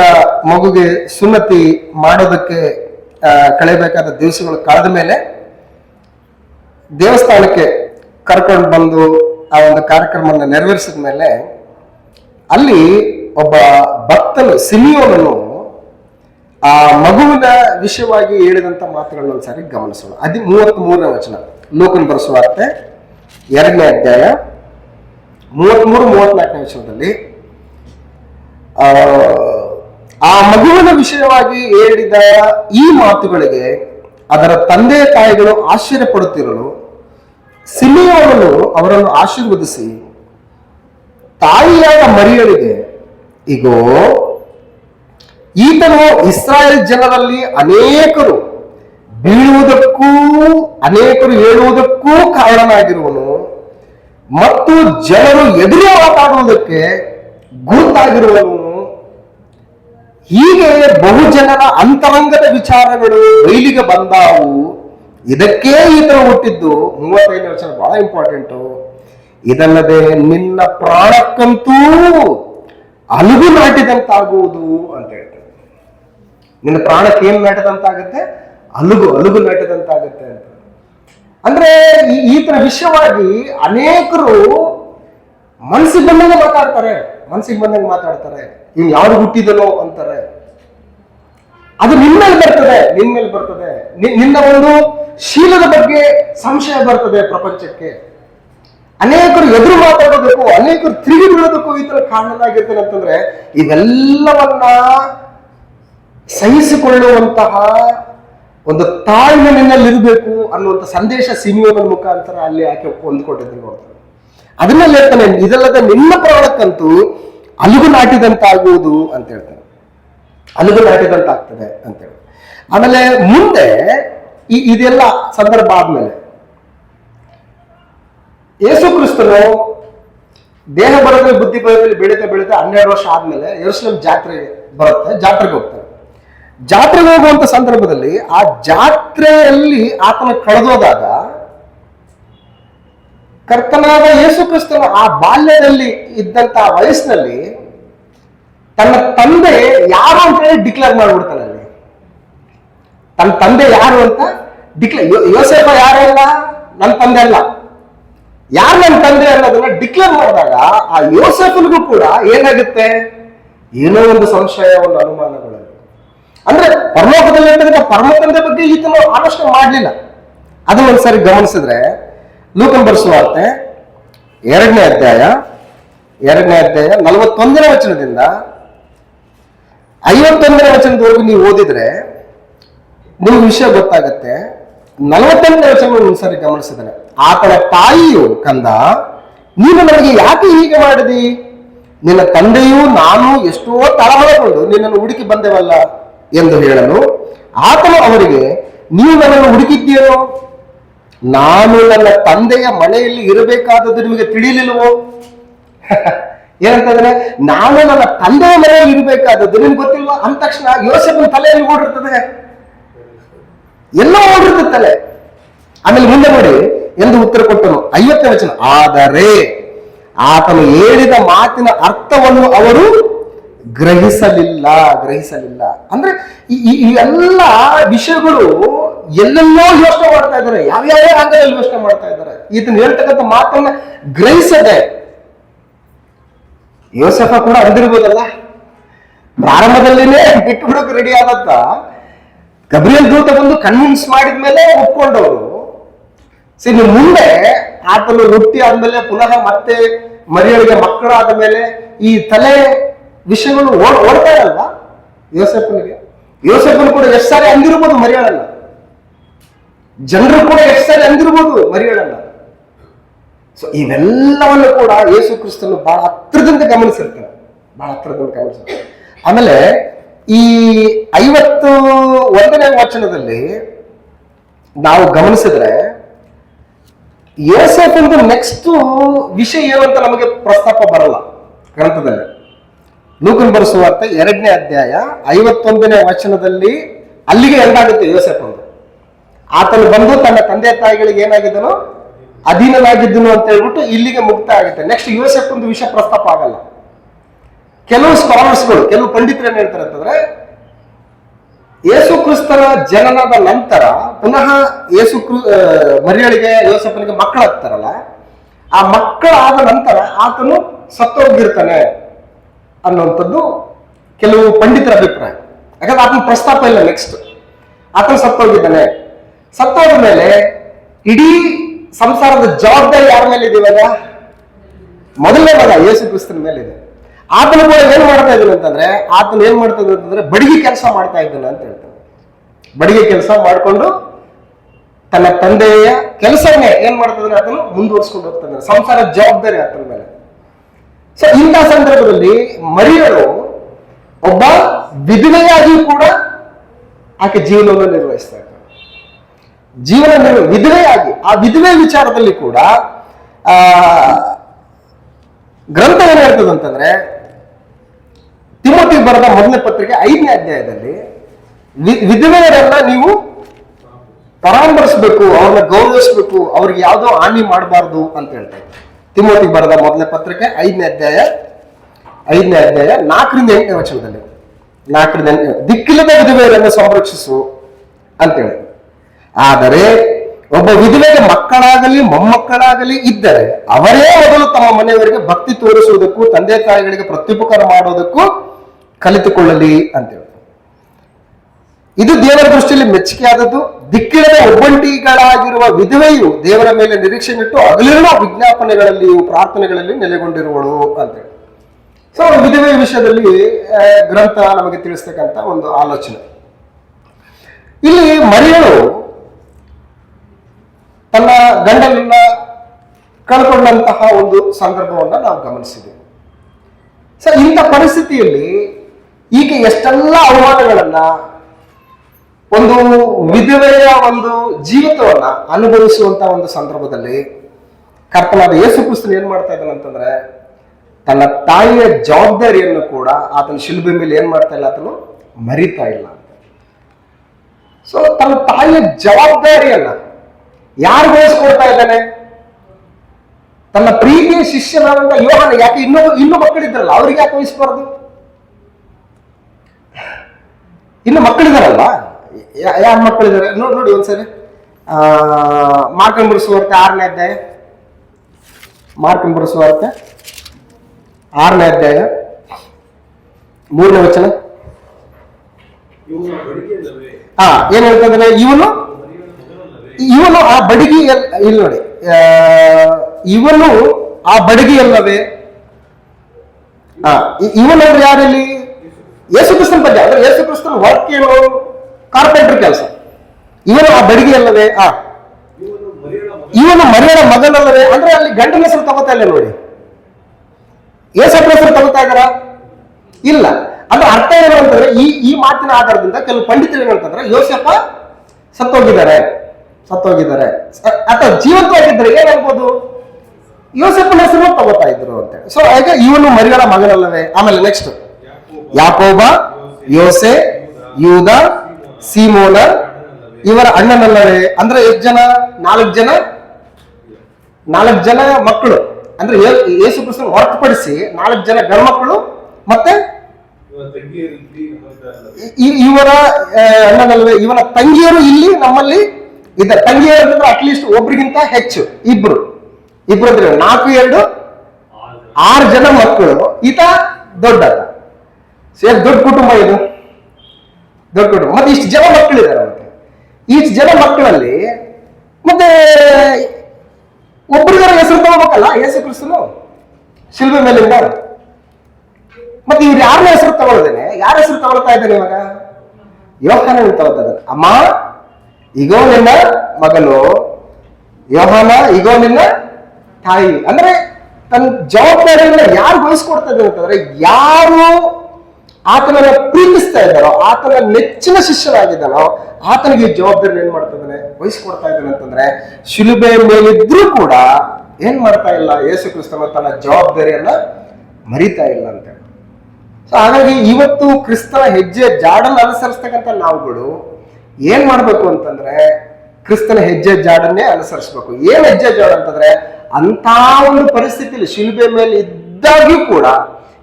ಮಗುಗೆ ಸುನ್ನತಿ ಮಾಡೋದಕ್ಕೆ ಕಳೆಯಬೇಕಾದ ದಿವಸಗಳು ಕಳೆದ ಮೇಲೆ ದೇವಸ್ಥಾನಕ್ಕೆ ಕರ್ಕೊಂಡು ಬಂದು ಆ ಒಂದು ಕಾರ್ಯಕ್ರಮವನ್ನು ನೆರವೇರಿಸಿದ ಮೇಲೆ ಅಲ್ಲಿ ಒಬ್ಬ ಭಕ್ತನು ಸಿನಿಯೋನನ್ನು ಆ ಮಗುವಿನ ವಿಷಯವಾಗಿ ಹೇಳಿದಂತ ಮಾತುಗಳನ್ನ ಒಂದ್ಸಾರಿ ಗಮನಿಸೋಣ. ಅದಿ ಮೂವತ್ತ್ ಮೂರನೇ ವಚನ. ಲೋಕನ್ ಬರೆಸುವಾರ್ತೆ ಎರಡನೇ ಅಧ್ಯಾಯ ಮೂವತ್ಮೂರು ಮೂವತ್ನಾಲ್ಕನೇ ವಚನದಲ್ಲಿ ಆ, ಆ ಮಗುವಿನ ವಿಷಯವಾಗಿ ಹೇಳಿದ ಈ ಮಾತುಗಳಿಗೆ ಅದರ ತಂದೆ ತಾಯಿಗಳು ಆಶ್ಚರ್ಯ ಪಡುತ್ತಿರಲು ಸಿಮಿಯೋನನು ಅವರನ್ನು ಆಶೀರ್ವದಿಸಿ, ತಾಯಿಯಾದ ಮರಿಯಳಿಗೆ ಇಗೋ, ಈತನು ಇಸ್ರಾಯೇಲ್ ಜನರಲ್ಲಿ ಅನೇಕರು, ಬೀಳುವುದಕ್ಕೂ, ಅನೇಕರು ಹೇಳುವುದಕ್ಕೂ ಕಾರಣನಾಗಿರುವನು. ಮತ್ತು ಜನರು ಎದುರು ಮಾತಾಡುವುದಕ್ಕೆ ಗುರುತಾಗಿರುವನು. ಹೀಗೆ ಬಹುಜನರ ಅಂತರಂಗದ ವಿಚಾರಗಳು ಬಯಲಿಗೆ ಬಂದಾವು. ಇದಕ್ಕೇ ತರ ಹುಟ್ಟಿದ್ದು. ಮೂವತ್ತೈದು ವರ್ಷ ಬಹಳ ಇಂಪಾರ್ಟೆಂಟು ಇದಲ್ಲದೆ ನಿನ್ನ ಪ್ರಾಣಕ್ಕಂತೂ ಅಲುಗು ನಾಟಿದಂತಾಗುವುದು ಅಂತ ಹೇಳ್ತಾರೆ. ನಿನ್ನ ಪ್ರಾಣಕ್ಕೆ ಏನ್ ನಾಟಿದಂತಾಗುತ್ತೆ? ಅಲುಗು ಅಲುಗು ನಾಟಿದಂತಾಗುತ್ತೆ ಅಂತ. ಅಂದ್ರೆ ಈ ತರ ವಿಷಯವಾಗಿ ಅನೇಕರು ಮನಸ್ಸಿಗೆ ಬಂದಂಗೆ ಮಾತಾಡ್ತಾರೆ. ಮನಸ್ಸಿಗೆ ಬಂದಂಗೆ ಮಾತಾಡ್ತಾರೆ. ಇವ್ ಯಾರು ಹುಟ್ಟಿದನೋ ಅಂತಾರೆ. ಅದು ನಿನ್ನ ಮೇಲೆ ಬರ್ತದೆ. ನಿನ್ ಮೇಲೆ ಬರ್ತದೆ. ನಿನ್ನ ಒಂದು ಶೀಲದ ಬಗ್ಗೆ ಸಂಶಯ ಬರ್ತದೆ ಪ್ರಪಂಚಕ್ಕೆ. ಅನೇಕರು ಎದುರು ಮಾತಾಡೋದಕ್ಕೂ, ಅನೇಕರು ತಿರುಗಿ ಬೀಳೋದಕ್ಕೂ ಈ ತರ ಕಾರಣನಾಗಿರ್ತೇನೆ ಅಂತಂದ್ರೆ, ಇವೆಲ್ಲವನ್ನ ಸಹಿಸಿಕೊಳ್ಳುವಂತಹ ಒಂದು ತಾಳ್ಮೆ ನಿನ್ನಲ್ಲಿ ಇರಬೇಕು ಅನ್ನುವಂಥ ಸಂದೇಶ ಸಿನಿಮಾದ ಮುಖಾಂತರ ಅಲ್ಲಿ ಆಕೆ ಹೊಂದ್ಕೊಂಡಿದ್ರು ನೋಡ್ತಾರೆ ಅದನ್ನೆಲ್ಲ ಹೇಳ್ತಾನೆ, ಇದಲ್ಲದೆ ನಿನ್ನ ಪ್ರಾಣಕ್ಕಂತೂ ಅಲುಗು ನಾಟಿದಂತಾಗುವುದು ಅಂತ ಹೇಳ್ತಾನೆ. ಅಲುಗು ನಾಟಿದಂತಾಗ್ತದೆ ಅಂತ ಹೇಳಿ ಆಮೇಲೆ ಮುಂದೆ ಈ ಇದೆಲ್ಲ ಸಂದರ್ಭ ಆದ್ಮೇಲೆ ಯೇಸು ಕ್ರಿಸ್ತನು ದೇಹ ಬರೋದ್ರಲ್ಲಿ ಬುದ್ಧಿ ಬರೋದ್ರಲ್ಲಿ ಬೆಳೀತಾ ಬೆಳೀತಾ ಹನ್ನೆರಡು ವರ್ಷ ಆದ್ಮೇಲೆ ಯೆರೂಸಲೇಮ್ ಜಾತ್ರೆ ಬರುತ್ತೆ, ಜಾತ್ರೆಗೆ ಹೋಗ್ತಾರೆ. ಜಾತ್ರೆಗೆ ಹೋಗುವಂತ ಸಂದರ್ಭದಲ್ಲಿ ಆ ಜಾತ್ರೆಯಲ್ಲಿ ಆತನ ಕಳೆದೋದಾಗ ಕರ್ತನಾದ ಯೇಸು ಕ್ರಿಸ್ತನು ಆ ಬಾಲ್ಯದಲ್ಲಿ ಇದ್ದಂತ ವಯಸ್ಸಿನಲ್ಲಿ ತನ್ನ ತಂದೆ ಯಾರು ಅಂತ ಹೇಳಿ ಡಿಕ್ಲೇರ್ ಮಾಡ್ಬಿಡ್ತಾನೆ ಅಲ್ಲಿ. ತನ್ನ ತಂದೆ ಯಾರು ಅಂತ ಡಿಕ್ಲೇರ್ ಯೋಸೇಫ ಯಾರಲ್ಲ ನನ್ನ ತಂದೆ ಅಲ್ಲ. ಯಾರು ನನ್ನ ತಂದೆ ಅನ್ನೋದನ್ನ ಡಿಕ್ಲೇರ್ ಮಾಡಿದಾಗ ಆ ಯೋಸೆಫನ್ಗೂ ಕೂಡ ಏನಾಗುತ್ತೆ? ಏನೋ ಒಂದು ಸಂಶಯ, ಒಂದು ಅನುಮಾನಗಳು. ಅಂದ್ರೆ ಪರಲೋಕದಲ್ಲಿ ಇರ್ತಕ್ಕಂಥ ಪರಮ ತಂದೆ ಬಗ್ಗೆ ಈತನು ಆಲೋಚನೆ ಮಾಡಲಿಲ್ಲ. ಅದನ್ನ ಒಂದ್ಸರಿ ಗಮನಿಸಿದ್ರೆ, ಲೂಕನ್ ಬರೆಸುವಾರ್ತೆ ಎರಡನೇ ಅಧ್ಯಾಯ ಎರಡನೇ ಅಧ್ಯಾಯ ನಲವತ್ತೊಂದನೇ ವಚನದಿಂದ ಐವತ್ತೊಂದನೇ ವಚನದವರೆಗೂ ನೀವು ಓದಿದ್ರೆ ನಿಮ್ಗೆ ವಿಷಯ ಗೊತ್ತಾಗತ್ತೆ. ನಲವತ್ತೊಂದನೇ ವಚನ ಒಂದ್ಸರಿ ಗಮನಿಸಿದಾನೆ ಆತನ ತಾಯಿಯು ಕಂದ, ನೀನು ನನಗೆ ಯಾಕೆ ಹೀಗೆ ಮಾಡಿದಿ? ನಿನ್ನ ತಂದೆಯೂ ನಾನು ಎಷ್ಟೋ ತಳಮಳಗೊಂಡು ನಿನ್ನನ್ನು ಹುಡುಕಿ ಬಂದೆವಲ್ಲ ಎಂದು ಹೇಳಲು ಆತನು ಅವರಿಗೆ, ನೀವು ನನ್ನನ್ನು ಹುಡುಕಿದ್ದೀರೋ? ನಾನು ನನ್ನ ತಂದೆಯ ಮನೆಯಲ್ಲಿ ಇರಬೇಕಾದದ್ದು ನಿಮಗೆ ತಿಳಿಲಿಲ್ವೋ ಏನಂತಂದ್ರೆ ನಾನು ನನ್ನ ತಂದೆಯ ಮನೆಯಲ್ಲಿ ಇರಬೇಕಾದದ್ದು. ನಿಮ್ಗೆ ಗೊತ್ತಿಲ್ವಾ? ಅಂದ ತಕ್ಷಣ ಯೋಸೆಫನ ತಲೆಯಲ್ಲಿ ಓಡಿರ್ತದೆ. ಎಲ್ಲ ಓಡಿರ್ತದೆ ತಲೆ. ಆಮೇಲೆ ಮುಂದೆ ನೋಡಿ, ಎಂದು ಉತ್ತರ ಕೊಟ್ಟನು. ಐವತ್ತನೇ ವಚನ. ಆದರೆ ಆತನು ಹೇಳಿದ ಮಾತಿನ ಅರ್ಥವನ್ನು ಅವರು ಗ್ರಹಿಸಲಿಲ್ಲ ಗ್ರಹಿಸಲಿಲ್ಲ. ಅಂದ್ರೆ ಈ ಎಲ್ಲ ವಿಷಯಗಳು ಎಲ್ಲೆಲ್ಲೋ ಯೋಚನೆ ಮಾಡ್ತಾ ಇದ್ದಾರೆ. ಯಾವ್ಯಾವ ರಂಗದಲ್ಲಿ ಯೋಚನೆ ಮಾಡ್ತಾ ಇದ್ದಾರೆ? ಇದನ್ನ ಹೇಳ್ತಕ್ಕಂಥ ಮಾತನ್ನ ಗ್ರಹಿಸದೆ ಯೋಸೆಫ ಕೂಡ ಅಂದಿರ್ಬೋದಲ್ಲ ಪ್ರಾರಂಭದಲ್ಲಿನೇ ಬಿಟ್ಟು ಬಿಡೋಕೆ ರೆಡಿ ಆದತ್ತ ಗಬ್ರಿಯಲ್ ದೂತ ಬಂದು ಕನ್ವಿನ್ಸ್ ಮಾಡಿದ್ಮೇಲೆ ಒಪ್ಕೊಂಡವರು. ಸರಿ ಮುಂದೆ ಆತನು ಹುಟ್ಟಿ ಆದ್ಮೇಲೆ ಪುನಃ ಮತ್ತೆ ಮರಿಯಳಿಗೆ ಮಕ್ಕಳಾದ ಮೇಲೆ ಈ ತಲೆ ವಿಷಯಗಳು ಓಡ್, ಓಡ್ತಾ ಇರಲ್ಲ ಯೋಸೆಫನಿಗೆ? ಯೋಸೆಫನ್ ಕೂಡ ಎಷ್ಟು ಸಾರಿ ಅಂದಿರ್ಬೋದು ಮರಿಯಳನ್ನ. ಜನರು ಕೂಡ ಎಷ್ಟು ಸಾರಿ ಅಂದಿರ್ಬೋದು ಮರಿಯಳನ್ನ. ಸೊ ಇವೆಲ್ಲವನ್ನು ಕೂಡ ಯೇಸು ಕ್ರಿಸ್ತನು ಬಹಳ ಹತ್ರದಿಂದ ಗಮನಿಸಿರ್ತಾರೆ ಬಹಳ ಹತ್ರದಿಂದ ಗಮನಿಸಿರ್ತಾರೆ ಆಮೇಲೆ ಈ ಐವತ್ತು ಒಂದನೇ ವಚನದಲ್ಲಿ ನಾವು ಗಮನಿಸಿದ್ರೆ ಯೋಸೆಫಂದು ನೆಕ್ಸ್ಟ್ ವಿಷಯ ಏನು ಅಂತ ನಮಗೆ ಪ್ರಸ್ತಾಪ ಬರಲ್ಲ ಗ್ರಂಥದಲ್ಲಿ. ಲೂಕನ್ ಬರೆಸುವಂತ ಎರಡನೇ ಅಧ್ಯಾಯ ಐವತ್ತೊಂದನೇ ವಚನದಲ್ಲಿ ಅಲ್ಲಿಗೆ ಎಂದಾಗುತ್ತೆ ಯೋಸೆಫಂದು. ಆತನು ಬಂದು ತನ್ನ ತಂದೆ ತಾಯಿಗಳಿಗೆ ಏನಾಗಿದ್ದನು? ಅಧೀನನಾಗಿದ್ದನು ಅಂತ ಹೇಳ್ಬಿಟ್ಟು ಇಲ್ಲಿಗೆ ಮುಕ್ತ ಆಗುತ್ತೆ. ನೆಕ್ಸ್ಟ್ ಯೋಸೆಫ್ ಒಂದು ವಿಷಯ ಪ್ರಸ್ತಾಪ ಆಗಲ್ಲ. ಕೆಲವು ಸ್ಕಾಲರ್ಸ್ಗಳು ಕೆಲವು ಪಂಡಿತರು ಏನ್ ಹೇಳ್ತಾರೆ ಅಂತಂದ್ರೆ, ಯೇಸು ಕ್ರಿಸ್ತನ ಜನನದ ನಂತರ ಪುನಃ ಯೇಸು ಕ್ರಿ ಮರಿಯಳಿಗೆ ಯೋಸಪ್ಪನಿಗೆ ಮಕ್ಕಳಾಗ್ತಾರಲ್ಲ ಆ ಮಕ್ಕಳಾದ ನಂತರ ಆತನು ಸತ್ತೋಗಿರ್ತಾನೆ ಅನ್ನುವಂಥದ್ದು ಕೆಲವು ಪಂಡಿತರ ಅಭಿಪ್ರಾಯ. ಯಾಕಂದ್ರೆ ಆತನ ಪ್ರಸ್ತಾಪ ಇಲ್ಲ ನೆಕ್ಸ್ಟ್ ಆತನು ಸತ್ತೋಗಿದ್ದಾನೆ. ಸತ್ತೋದ ಮೇಲೆ ಇಡೀ ಸಂಸಾರದ ಜವಾಬ್ದಾರಿ ಯಾರ ಮೇಲೆ ಇದೆ ಇವಾಗ? ಮೊದಲನೇ ಮಗ ಯೇಸು ಕ್ರಿಸ್ತನ ಮೇಲೆ ಇದೆ. ಆತನ ಕೂಡ ಏನ್ ಮಾಡ್ತಾ ಇದ್ದಾನೆ ಅಂತಂದ್ರೆ, ಆತನ ಏನ್ ಮಾಡ್ತಾ ಇದ್ದಾನೆ ಅಂತಂದ್ರೆ ಬಡಿಗೆ ಕೆಲಸ ಮಾಡ್ತಾ ಇದ್ದಾನೆ ಅಂತ ಹೇಳ್ತಾನೆ. ಬಡಿಗೆ ಕೆಲಸ ಮಾಡಿಕೊಂಡು ತನ್ನ ತಂದೆಯ ಕೆಲಸವನ್ನೇ ಏನ್ ಮಾಡ್ತಿದ್ದಾನೆ ಅದನ್ನು ಮುಂದುವರ್ಸ್ಕೊಂಡು ಹೋಗ್ತಾನೆ ಸಂಸಾರ ಜವಾಬ್ದಾರಿ ಆತನ ಮೇಲೆ. ಸೊ ಇಂಥ ಸಂದರ್ಭದಲ್ಲಿ ಮರಿಯಳು ಒಬ್ಬ ವಿಧವೆಯಾಗಿಯೂ ಕೂಡ ಆಕೆ ಜೀವನವನ್ನು ನಿರ್ವಹಿಸ್ತಾ ಇದ್ದಾಳೆ ಜೀವನ ವಿಧವೆಯಾಗಿ, ಆ ವಿಧವೆ ವಿಚಾರದಲ್ಲಿ ಕೂಡ, ಆ, ಗ್ರಂಥ ಏನ್ ಹೇಳ್ತದೆ ಅಂತಂದ್ರೆ, ತಿಮ್ಮತಿ ಬರೆದ ಮೊದಲನೇ ಪತ್ರಿಕೆ ಐದನೇ ಅಧ್ಯಾಯದಲ್ಲಿ ವಿಧವೆಯರನ್ನ ನೀವು ಪರಾಮರ್ಶಬೇಕು ಅವ್ರನ್ನ ಗೌರವಿಸಬೇಕು, ಅವ್ರಿಗೆ ಯಾವುದೋ ಹಾನಿ ಮಾಡಬಾರ್ದು ಅಂತ ಹೇಳ್ತಾರೆ ತಿಮ್ಮತಿ ಬರೆದ ಮೊದಲನೇ ಪತ್ರಿಕೆ ಐದನೇ ಅಧ್ಯಾಯ ಐದನೇ ಅಧ್ಯಾಯ ನಾಲ್ಕರಿಂದ ಎಂಟನೇ ವಚನದಲ್ಲಿ. ನಾಲ್ಕರಿಂದ ಎಂಟನೇ, ದಿಕ್ಕಿಲ್ಲದ ವಿಧವೆಯರನ್ನು ಸಂರಕ್ಷಿಸು ಅಂತೇಳಿ ಆದರೆ ಒಬ್ಬ ವಿಧವೆಗೆ ಮಕ್ಕಳಾಗಲಿ, ಮೊಮ್ಮಕ್ಕಳಾಗಲಿ ಇದ್ದರೆ ಅವರೇ ಮೊದಲು ತಮ್ಮ ಮನೆಯವರಿಗೆ ಭಕ್ತಿ ತೋರಿಸುವುದಕ್ಕೂ, ತಂದೆ ತಾಯಿಗಳಿಗೆ ಪ್ರತ್ಯುಪಕಾರ ಮಾಡುವುದಕ್ಕೂ ಕಲಿತುಕೊಳ್ಳಲಿ ಅಂತ ಹೇಳಿ ಇದು ದೇವರ ದೃಷ್ಟಿಯಲ್ಲಿ ಮೆಚ್ಚುಗೆಯಾದದ್ದು ದಿಕ್ಕಿಡದ ಒಬ್ಬಂಟಿಗಳಾಗಿರುವ ವಿಧವೆಯು ದೇವರ ಮೇಲೆ ನಿರೀಕ್ಷೆನಿಟ್ಟು ಅಗಲಿರುವ ವಿಜ್ಞಾಪನೆಗಳಲ್ಲಿಯೂ ಪ್ರಾರ್ಥನೆಗಳಲ್ಲಿ ನೆಲೆಗೊಂಡಿರುವಳು ಅಂತ ಹೇಳಿ ಸೊ ವಿಧವೆ ವಿಷಯದಲ್ಲಿ ಗ್ರಂಥ ನಮಗೆ ತಿಳಿಸ್ತಕ್ಕಂಥ ಒಂದು ಆಲೋಚನೆ. ಇಲ್ಲಿ ಮರಿಯಳು ತನ್ನ ಗಂಡನನ್ನ ಕಳ್ಕೊಂಡಂತಹ ಒಂದು ಸಂದರ್ಭವನ್ನ ನಾವು ಗಮನಿಸಿದ್ದೇವೆ. ಸರ್ ಇಂಥ ಪರಿಸ್ಥಿತಿಯಲ್ಲಿ ಈಕೆ ಎಷ್ಟೆಲ್ಲ ಅವಮಾನಗಳನ್ನ ಒಂದು ವಿಧವೆಯ ಒಂದು ಜೀವಿತವನ್ನ ಅನುಭವಿಸುವಂತ ಒಂದು ಸಂದರ್ಭದಲ್ಲಿ ಕರ್ತನಾದ ಯೇಸು ಕ್ರಿಸ್ತನ್ ಏನ್ ಮಾಡ್ತಾ ಇದ್ದಾನೆ ಅಂತಂದ್ರೆ, ತನ್ನ ತಾಯಿಯ ಜವಾಬ್ದಾರಿಯನ್ನು ಕೂಡ ಆತನ ಶಿಲ್ಬೆ ಮೇಲೆ ಏನ್ ಮಾಡ್ತಾ ಇಲ್ಲ, ಆತನು ಮರಿತಾ ಇಲ್ಲ. ಸೊ ತನ್ನ ತಾಯಿಯ ಜವಾಬ್ದಾರಿಯನ್ನ ಯಾರು ವಹಿಸ್ಕೊಡ್ತಾ ಇದ್ದಾನೆ? ತನ್ನ ಪ್ರೀತಿಯ ಶಿಷ್ಯನಾದಂತ ಯೋಹನ ಯಾಕೆ ಇನ್ನೊಬ್ಬ ಇನ್ನು ಮಕ್ಕಳಿದ್ರಲ್ಲ ಅವ್ರಿಗೆ ಯಾಕೆ ವಹಿಸ್ಬಾರ್ದು? ಇನ್ನು ಮಕ್ಕಳಿದಾರಲ್ಲ ಯಾರು ಮಕ್ಕಳಿದ್ದಾರೆ? ನೋಡಿ ನೋಡಿ ಒಂದ್ಸರಿ. ಆ ಮಾರ್ಕನ್ ಬಿಡಿಸುವಾರ್ತೆ ಆರನೇ ಅಧ್ಯಾಯ. ಮಾರ್ಕನ್ ಬಿಡಿಸುವಾರ್ತೆ ಆರನೇ ಅಧ್ಯಾಯ. ಮೂರನೇ ವಚನ. ಹಾ ಏನ್ ಹೇಳ್ತಂದ್ರೆ ಇವನು ಇವನು ಆ ಬಡಗಿ ಇಲ್ಲಿ ನೋಡಿ. ಇವನು ಆ ಬಡಗಿಯಲ್ಲವೇ ಆ, ಇವನು ಇವನವ್ರು ಯಾರಲ್ಲಿ? ಯೇಸು ಕ್ರಿಸ್ತನ ಬಗ್ಗೆ. ಅಂದ್ರೆ ಯೇಸು ಕ್ರಿಸ್ತನ ವರ್ಕ್ ಏನು? ಕಾರ್ಪೆಂಟರ್ ಕೆಲಸ. ಇವನು ಆ ಬಡಗಿ ಅಲ್ಲವೇ? ಆ. ಇವನು ಮರಿಯಳ ಮಗ ಮಗನಲ್ಲವೇ? ಅಂದ್ರೆ ಅಲ್ಲಿ ಗಂಡನ ಹೆಸರು ತಗೋತಾ ಇಲ್ಲ ನೋಡಿ. ಯೇಸು ತಗೋತಾ ಇದಾರ ಇಲ್ಲ. ಅಂದ್ರೆ ಅರ್ಥ ಏನು ಅಂತಂದ್ರೆ ಈ ಈ ಮಾತಿನ ಆಧಾರದಿಂದ ಕೆಲವು ಪಂಡಿತರು ಏನು ಅಂತಂದ್ರೆ ಯೋಸಪ್ಪ ಸತ್ತೋಗಿದ್ದಾರೆ. ಸತ್ತೋಗಿದ್ದಾರೆ. ಅಥವಾ ಜೀವಂತವಾಗಿದ್ದಾರೆ ಏನಾಗ್ಬೋದು? ಯೋಸೆಫನ ಹೆಸರು ತಗೋತಾ ಇದ್ರು ಅಂತ ಸೊ ಹಾಗೆ ಇವನು ಮರಿಗಳ ಮಗನಲ್ಲವೇ ಆಮೇಲೆ ನೆಕ್ಸ್ಟ್ ಯಾಕೋಬ, ಯೋಸೆ, ಯೂದ, ಸೀಮೋನ, ಇವರ ಅಣ್ಣನಲ್ಲವೇ? ಅಂದ್ರೆ ಎಷ್ಟು ಜನ? ನಾಲ್ಕು ಜನ? ನಾಲ್ಕು ಜನ ಮಕ್ಕಳು. ಅಂದ್ರೆ ಯೇಸು ಕೃಷ್ಣ ಹೊರತುಪಡಿಸಿ ನಾಲ್ಕು ಜನ ಗಂಡ್ಮಕ್ಕಳು ಮತ್ತೆ ಇವರ ಅಣ್ಣನಲ್ಲವೇ? ಇವನ ತಂಗಿಯರು ಇಲ್ಲಿ ನಮ್ಮಲ್ಲಿ ಇದ್ದಾರೆ ತಂಗಿಯರು ಅಂತಂದ್ರೆ ಅಟ್ಲೀಸ್ಟ್ ಒಬ್ರಿಗಿಂತ ಹೆಚ್ಚು, ಇಬ್ರು. ಇಬ್ರು ಅಂದ್ರೆ ನಾಲ್ಕು, ಎರಡು, ಆರು ಜನ ಮಕ್ಕಳು. ಈತ ದೊಡ್ಡ ಸೇರ್ ದೊಡ್ಡ ಕುಟುಂಬ ಇದು. ದೊಡ್ಡ ಕುಟುಂಬ. ಮತ್ತೆ ಇಷ್ಟು ಜನ ಮಕ್ಕಳಿದ್ದಾರೆ ಮತ್ತೆ. ಇಷ್ಟು ಜನ ಮಕ್ಕಳಲ್ಲಿ ಮತ್ತೆ ಒಬ್ಬರಿಗಾರ ಹೆಸರು ತಗೋಬೇಕಲ್ಲ, ಯೇಸು ಕ್ರಿಸ್ತನು? ಶಿಲ್ಬೆ ಮೇಲಿಂದ? ಮತ್ತೆ ಇವ್ರು ಯಾರನ್ನ ಹೆಸರು ತಗೊಳ್ದೇನೆ ಯಾರ ಹೆಸರು ತಗೊಳ್ತಾ ಇದ್ದಾರೆ ಇವಾಗ? ಯೋಹಾನ ತಗೊಳ್ತಾ ಇದ್ದಾರೆ ಅಮ್ಮ ಇಗೋ ನಿನ್ನ ಮಗನು, ಯೋಹಾನ, ಇಗೋ ನಿನ್ನ ತಾಯಿ. ಅಂದ್ರೆ ತನ್ನ ಜವಾಬ್ದಾರಿಯನ್ನ ಯಾರು ವಹಿಸ್ಕೊಡ್ತಾ ಇದ್ದಾರೆ ಅಂತಂದ್ರೆ ಯಾರು ಆತನನ್ನ ಪ್ರೀತಿಸ್ತಾ ಇದ್ದಾರೋ, ಆತನ ನೆಚ್ಚಿನ ಶಿಷ್ಯನಾಗಿದ್ದಾನೋ, ಆತನಿಗೆ ಜವಾಬ್ದಾರಿ ಏನ್ ಮಾಡ್ತಾ ಇದ್ದಾನೆ? ವಹಿಸ್ಕೊಡ್ತಾ ಇದ್ದಾನೆ ಅಂತಂದ್ರೆ ಶಿಲುಬೆ ಮೇಲಿದ್ರೂ ಕೂಡ ಏನ್ ಮಾಡ್ತಾ ಇಲ್ಲ? ಯೇಸು ಕ್ರಿಸ್ತನ ತನ್ನ ಜವಾಬ್ದಾರಿಯನ್ನ ಮರಿತಾ ಇಲ್ಲ ಅಂತ ಸೊ ಹಾಗಾಗಿ ಇವತ್ತು ಕ್ರಿಸ್ತನ ಹೆಜ್ಜೆ ಜಾಡನ್ನು ಅನುಸರಿಸ್ತಕ್ಕಂಥ ನಾವುಗಳು ಏನ್ ಮಾಡ್ಬೇಕು ಅಂತಂದ್ರೆ ಕ್ರಿಸ್ತನ ಹೆಜ್ಜೆ ಜಾಡನ್ನೇ ಅನುಸರಿಸ್ಬೇಕು. ಏನ್ ಹೆಜ್ಜೆ ಜಾಡ ಅಂತಂದ್ರೆ ಅಂತ ಒಂದು ಪರಿಸ್ಥಿತಿಯಲ್ಲಿ ಶಿಲ್ಬೆ ಮೇಲೆ ಇದ್ದಾಗ್ಯೂ ಕೂಡ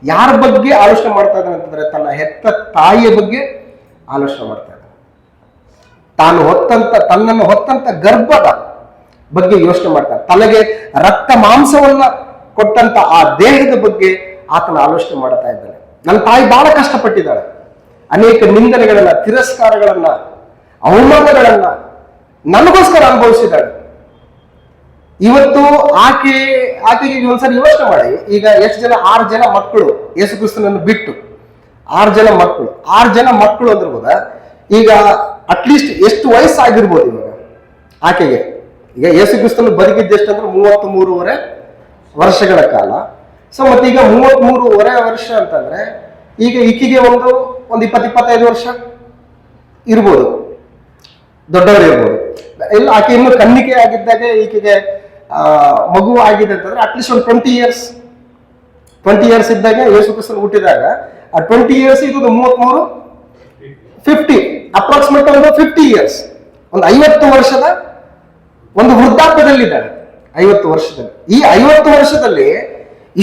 ಯಾರ ಬಗ್ಗೆ ಆಲೋಚನೆ ಮಾಡ್ತಾ ಇದ್ದಾನೆ ಅಂತಂದ್ರೆ ತನ್ನ ಹೆತ್ತ ತಾಯಿಯ ಬಗ್ಗೆ ಆಲೋಚನೆ ಮಾಡ್ತಾ ಇದ್ದಾನೆ. ತಾನು ಹೊತ್ತಂತ, ತನ್ನನ್ನು ಹೊತ್ತಂತ ಗರ್ಭದ ಬಗ್ಗೆ ಯೋಚನೆ ಮಾಡ್ತಾನೆ ತನಗೆ ರಕ್ತ ಮಾಂಸವನ್ನ ಕೊಟ್ಟಂತ ಆ ದೇಹದ ಬಗ್ಗೆ ಆತನ ಆಲೋಚನೆ ಮಾಡ್ತಾ ಇದ್ದಾನೆ. ನನ್ನ ತಾಯಿ ಬಹಳ ಕಷ್ಟಪಟ್ಟಿದ್ದಾಳೆ. ಅನೇಕ ನಿಂದನೆಗಳನ್ನ, ತಿರಸ್ಕಾರಗಳನ್ನ ಅವಮಾನಗಳನ್ನ ನನಗೋಸ್ಕರ ಅನುಭವಿಸಿದ್ದಾಳೆ. ಇವತ್ತು ಆಕೆ, ಆಕೆಗೆ ಒಂದ್ಸರಿ ಯೋಚನೆ ಮಾಡಿ, ಈಗ ಎಷ್ಟು ಜನ, ಆರು ಜನ ಮಕ್ಕಳು ಯೇಸು ಕ್ರಿಸ್ತನನ್ನು ಬಿಟ್ಟು, ಆರು ಜನ ಮಕ್ಕಳು, ಆರು ಜನ ಮಕ್ಕಳು ಅಂದಿರ್ಬೋದ ಈಗ ಅಟ್ಲೀಸ್ಟ್ ಎಷ್ಟು ವಯಸ್ಸಾಗಿರ್ಬೋದು ಇವಾಗ ಆಕೆಗೆ. ಈಗ ಯೇಸು ಕ್ರಿಸ್ತನು ಬದುಕಿದ್ದೆಷ್ಟಂದ್ರೆ ಮೂವತ್ತ್ ಮೂರುವರೆ ವರ್ಷಗಳ ಕಾಲ. ಸೊ ಮತ್ತೆ ಈಗ ಮೂವತ್ತ್ ಮೂರುವರೆ ವರ್ಷ ಅಂತಂದ್ರೆ ಈಗ ಇಕ್ಕಿಗೆ ಒಂದು ಒಂದು ಇಪ್ಪತ್ತು, ಇಪ್ಪತ್ತೈದು ವರ್ಷ ಇರ್ಬೋದು. ದೊಡ್ಡವರು ಇರ್ಬೋದು. ಇಲ್ಲ ಆಕೆ ಇನ್ನು ಕನ್ನಿಕೆ ಆಗಿದ್ದಾಗ ಈಕೆಗೆ ಮಗು ಆಗಿದೆ ಅಂತಂದ್ರೆ ಅಟ್ಲೀಸ್ಟ್ ಒಂದು ಟ್ವೆಂಟಿ ಇಯರ್ಸ್ ಟ್ವೆಂಟಿ ಇಯರ್ಸ್ ಇದ್ದಾಗ ಯೇಸು ಕ್ರಿಸ್ತನ್ ಹುಟ್ಟಿದಾಗ, ಆ ಟ್ವೆಂಟಿ ಇಯರ್ಸ್ ಇದು ಮೂವತ್ಮೂರು ಫಿಫ್ಟಿ ಅಪ್ರಾಕ್ಸಿಮೇಟ್ ಒಂದು ಫಿಫ್ಟಿ ಇಯರ್ಸ್ ಒಂದು ಐವತ್ತು ವರ್ಷದ ಒಂದು ವೃದ್ಧಾಪ್ಯದಲ್ಲಿದ್ದಾಳೆ ಐವತ್ತು ವರ್ಷದಲ್ಲಿ. ಈ ಐವತ್ತು ವರ್ಷದಲ್ಲಿ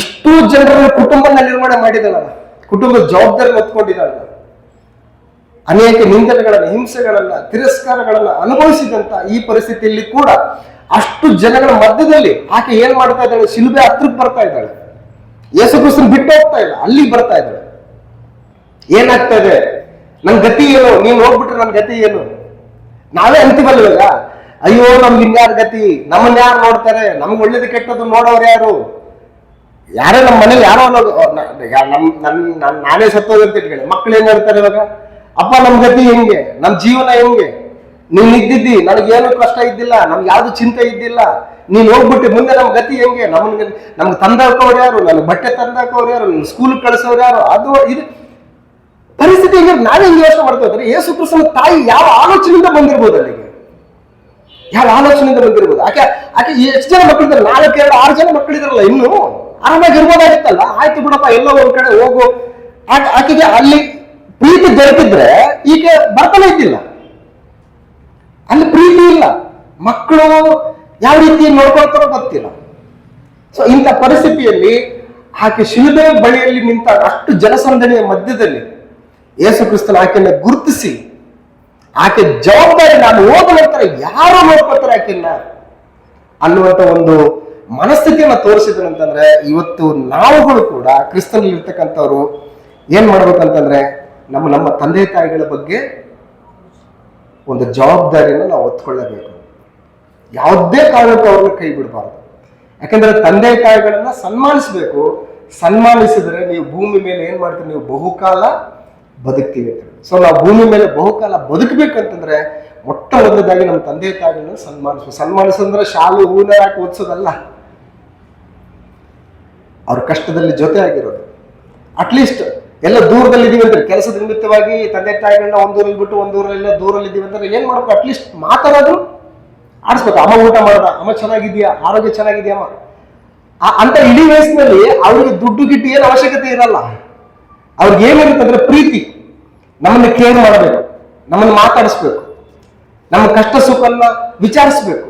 ಇಷ್ಟು ಜನರನ್ನು ಕುಟುಂಬ ನಿರ್ಮಾಣ ಮಾಡಿದ್ದಾಳಲ್ಲ ಕುಟುಂಬದ ಜವಾಬ್ದಾರಿ ಹೊತ್ಕೊಂಡಿದ್ದಾಳಲ್ಲ ಅನೇಕ ನಿಂದನೆಗಳನ್ನ, ಹಿಂಸೆಗಳನ್ನ, ತಿರಸ್ಕಾರಗಳನ್ನ ಅನುಭವಿಸಿದಂತ ಈ ಪರಿಸ್ಥಿತಿಯಲ್ಲಿ ಕೂಡ ಅಷ್ಟು ಜನಗಳ ಮಧ್ಯದಲ್ಲಿ ಆಕೆ ಏನ್ ಮಾಡ್ತಾ ಇದ್ದಾಳೆ? ಶಿಲುಬೆ ಹತ್ರಕ್ಕೆ ಬರ್ತಾ ಇದ್ದಾಳೆ. ಯೇಸು ಕ್ರಿಸ್ತನ್ ಬಿಟ್ಟು ಹೋಗ್ತಾ ಇಲ್ಲ ಅಲ್ಲಿ ಬರ್ತಾ ಇದ್ದಾಳೆ. ಏನಾಗ್ತಾ ಇದೆ? ನನ್ ಗತಿ ಏನು? ನೀನ್ ಹೋಗ್ಬಿಟ್ರೆ ನನ್ ಗತಿ ಏನು? ನಾವೇ ಅಂತೀವಲ್ಲ ಇವಾಗ ಅಯ್ಯೋ, ನಮ್ಗೆ ಇನ್ಯಾರ ಗತಿ? ನಮ್ಮನ್ನ ಯಾರು ನೋಡ್ತಾರೆ? ನಮ್ಗೆ ಒಳ್ಳೇದು ಕೆಟ್ಟದ್ದು ನೋಡೋರು ಯಾರು? ಯಾರೇ ನಮ್ಮ ಮನೇಲಿ ಯಾರೋ ಅನ್ನೋದು ನನ್ ಸತ್ತೋದಂತ ಇಟ್ಕೊಳ್ಳಿ. ಮಕ್ಳು ಏನ್ ಹೇಳ್ತಾರೆ ಇವಾಗ? ಅಪ್ಪ, ನಮ್ ಗತಿ ಹೆಂಗೆ? ನಮ್ ಜೀವನ ಹೆಂಗೆ? ನೀನ್ ಇದ್ದಿದ್ದಿ, ನನಗೇನು ಕಷ್ಟ ಇದ್ದಿಲ್ಲ, ನಮ್ಗೆ ಯಾವ್ದು ಚಿಂತೆ ಇದ್ದಿಲ್ಲ. ನೀನ್ ಹೋಗ್ಬಿಟ್ಟು ಮುಂದೆ ನಮ್ ಗತಿ ಹೆಂಗೆ? ನಮ್ಗೆ ನಮ್ಗೆ ತಂದಾಕವ್ರು ಯಾರು? ನನಗೆ ಬಟ್ಟೆ ತಂದಾಕವ್ರು ಯಾರು? ನನ್ ಸ್ಕೂಲ್ ಕಳ್ಸೋರು ಯಾರು? ಅದು ಇದು ಪರಿಸ್ಥಿತಿ ಹೆಂಗೆ ನಾವೇ ಹಿಂಗೆ ಯೋಚನೆ ಮಾಡ್ತಾ ಇದ್ರೆ ಯೇಸು ಕೃಷ್ಣ ತಾಯಿ ಯಾವ ಆಲೋಚನೆಯಿಂದ ಬಂದಿರ್ಬೋದು ಅಲ್ಲಿಗೆ? ಯಾವ ಆಲೋಚನೆಯಿಂದ ಬಂದಿರ್ಬೋದು? ಆಕೆ ಆಕೆ ಎಷ್ಟು ಜನ ಮಕ್ಕಳಿದ್ದಾರೆ ನಾಲ್ಕು, ಎರಡು, ಆರು ಜನ ಮಕ್ಕಳಿದಾರಲ್ಲ ಇನ್ನು? ಆರಾಮಾಗಿ ಇರ್ಬೋದಾಗಿತ್ತಲ್ಲ? ಆಯ್ತು ಬಿಡಪ್ಪ, ಎಲ್ಲೋ ಒಂದ್ ಕಡೆ ಹೋಗು. ಆಕೆ- ಆಕೆಗೆ ಅಲ್ಲಿ ಪ್ರೀತಿ ದೊರೆತಿದ್ರೆ ಈಕೆ ಬರ್ತಾನೆ ಇದ್ದಿಲ್ಲ. ಅಲ್ಲಿ ಪ್ರೀತಿ ಇಲ್ಲ. ಮಕ್ಕಳು ಯಾವ ರೀತಿ ನೋಡ್ಕೊಳ್ತಾರೋ ಗೊತ್ತಿಲ್ಲ. ಸೊ ಇಂಥ ಪರಿಸ್ಥಿತಿಯಲ್ಲಿ ಆಕೆ ಶಿಲುಬೆ ಬಳಿಯಲ್ಲಿ ನಿಂತ ಅಷ್ಟು ಜನಸಂದಣಿಯ ಮಧ್ಯದಲ್ಲಿ ಯೇಸು ಕ್ರಿಸ್ತನ ಆಕೆಯನ್ನು ಗುರುತಿಸಿ ಆಕೆ ಜವಾಬ್ದಾರಿ ನಾನು ಹೋದ ನಂತರ ಯಾರು ನೋಡ್ಕೊಳ್ತಾರೆ ಆಕೆಯನ್ನ? ಅನ್ನುವಂತ ಒಂದು ಮನಸ್ಥಿತಿಯನ್ನು ತೋರಿಸಿದ್ರು ಅಂತಂದ್ರೆ ಇವತ್ತು ನಾವುಗಳು ಕೂಡ ಕ್ರಿಸ್ತನಲ್ಲಿ ಇರ್ತಕ್ಕಂಥವ್ರು ಏನ್ ಮಾಡ್ಬೇಕಂತಂದ್ರೆ ನಮ್ಮ ನಮ್ಮ ತಂದೆ ತಾಯಿಗಳ ಬಗ್ಗೆ ಒಂದು ಜವಾಬ್ದಾರಿಯನ್ನು ನಾವು ಒತ್ಕೊಳ್ಳಬೇಕು ಯಾವುದೇ ಕಾರಣಕ್ಕೂ ಅವ್ರನ್ನ ಕೈ ಬಿಡಬಾರ್ದು. ಯಾಕಂದ್ರೆ ತಂದೆ ತಾಯಿಗಳನ್ನ ಸನ್ಮಾನಿಸಬೇಕು. ಸನ್ಮಾನಿಸಿದ್ರೆ ನೀವು ಭೂಮಿ ಮೇಲೆ ಏನ್ ಮಾಡ್ತೀರಿ? ನೀವು ಬಹುಕಾಲ ಬದುಕ್ತೀವಿ ಅಂತ ಸೊ ನಾವು ಭೂಮಿ ಮೇಲೆ ಬಹುಕಾಲ ಬದುಕಬೇಕಂತಂದ್ರೆ ಮೊಟ್ಟ ಮೊದಲದಾಗಿ ನಮ್ಮ ತಂದೆ ತಾಯಿಗಳನ್ನ ಸನ್ಮಾನಿಸ್ಬೇಕು. ಸನ್ಮಾನಿಸಂದ್ರೆ ಶಾಲೆ ಹೂನ ಯಾಕೆ ಓದಿಸೋದಲ್ಲ ಅವ್ರ ಕಷ್ಟದಲ್ಲಿ ಜೊತೆ ಆಗಿರೋದು ಅಟ್ಲೀಸ್ಟ್ ಎಲ್ಲ ದೂರದಲ್ಲಿ ಇದೀವಿ ಅಂದ್ರೆ ಕೆಲಸದ ನಿಮಿತ್ತವಾಗಿ ತಂದೆ ತಾಯಿಗಳನ್ನ ಒಂದೂರಲ್ಲಿ ಬಿಟ್ಟು ಒಂದೂರಲ್ಲೆಲ್ಲ ದೂರಲ್ಲಿ ಇದೀವಿ ಅಂದ್ರೆ ಏನ್ ಮಾಡ್ಬೇಕು? ಅಟ್ಲೀಸ್ಟ್ ಮಾತಾಡೋದು ಆಡಿಸ್ಬೇಕು. ಅಮ್ಮ ಊಟ ಮಾಡೋದ, ಅಮ್ಮ ಚೆನ್ನಾಗಿದ್ಯಾ? ಆರೋಗ್ಯ ಚೆನ್ನಾಗಿದ್ಯಾ ಅಮ್ಮ ಆ- ಅಂತ ಇಡೀ ವಯಸ್ಸಿನಲ್ಲಿ ಅವ್ರಿಗೆ ದುಡ್ಡು ಗಿಟ್ಟು ಏನು ಅವಶ್ಯಕತೆ ಇರಲ್ಲ. ಅವ್ರಿಗೆ ಏನಿರುತ್ತೆ ಅಂದ್ರೆ ಪ್ರೀತಿ. ನಮ್ಮನ್ನ ಕೇರ್ ಮಾಡಬೇಕು. ನಮ್ಮನ್ನ ಮಾತಾಡಿಸ್ಬೇಕು. ನಮ್ಮ ಕಷ್ಟ ಸುಖನ್ನ ವಿಚಾರಿಸ್ಬೇಕು.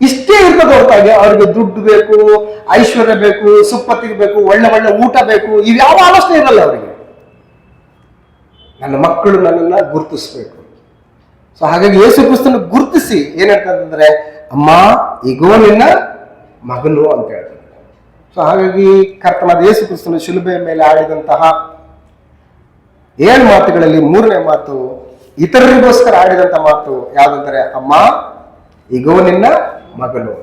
ಇಷ್ಟೇ ಇರ್ತದೆ ಹೊರತಾಗಿ ಅವ್ರಿಗೆ ದುಡ್ಡು ಬೇಕು, ಐಶ್ವರ್ಯ ಬೇಕು, ಸುಪ್ಪತ್ತಿಗೆ ಬೇಕು, ಒಳ್ಳೆ ಒಳ್ಳೆ ಊಟ ಬೇಕು. ಇವ್ಯಾವ ಆಲೋಚನೆ ಇರಲ್ಲ ಅವರಿಗೆ. ನನ್ನ ಮಕ್ಕಳು ನನ್ನನ್ನ ಗುರುತಿಸ್ಬೇಕು. ಸೊ ಹಾಗಾಗಿ ಯೇಸು ಕ್ರಿಸ್ತನ ಗುರುತಿಸಿ ಏನಂತಂದ್ರೆ ಅಮ್ಮ, ಈಗೋ ನಿನ್ನ ಮಗನು ಅಂತ ಹೇಳ್ತಾರೆ ಸೊ ಹಾಗಾಗಿ ಕರ್ತನಾದ ಯೇಸು ಕ್ರಿಸ್ತನ ಶಿಲುಬೆಯ ಮೇಲೆ ಆಡಿದಂತಹ ಏಳು ಮಾತುಗಳಲ್ಲಿ ಮೂರನೇ ಮಾತು, ಇತರರಿಗೋಸ್ಕರ ಆಡಿದಂತ ಮಾತು ಯಾವ್ದಂದ್ರೆ, ಅಮ್ಮ, ಈಗೋ ನಿನ್ನ ಮಗನು.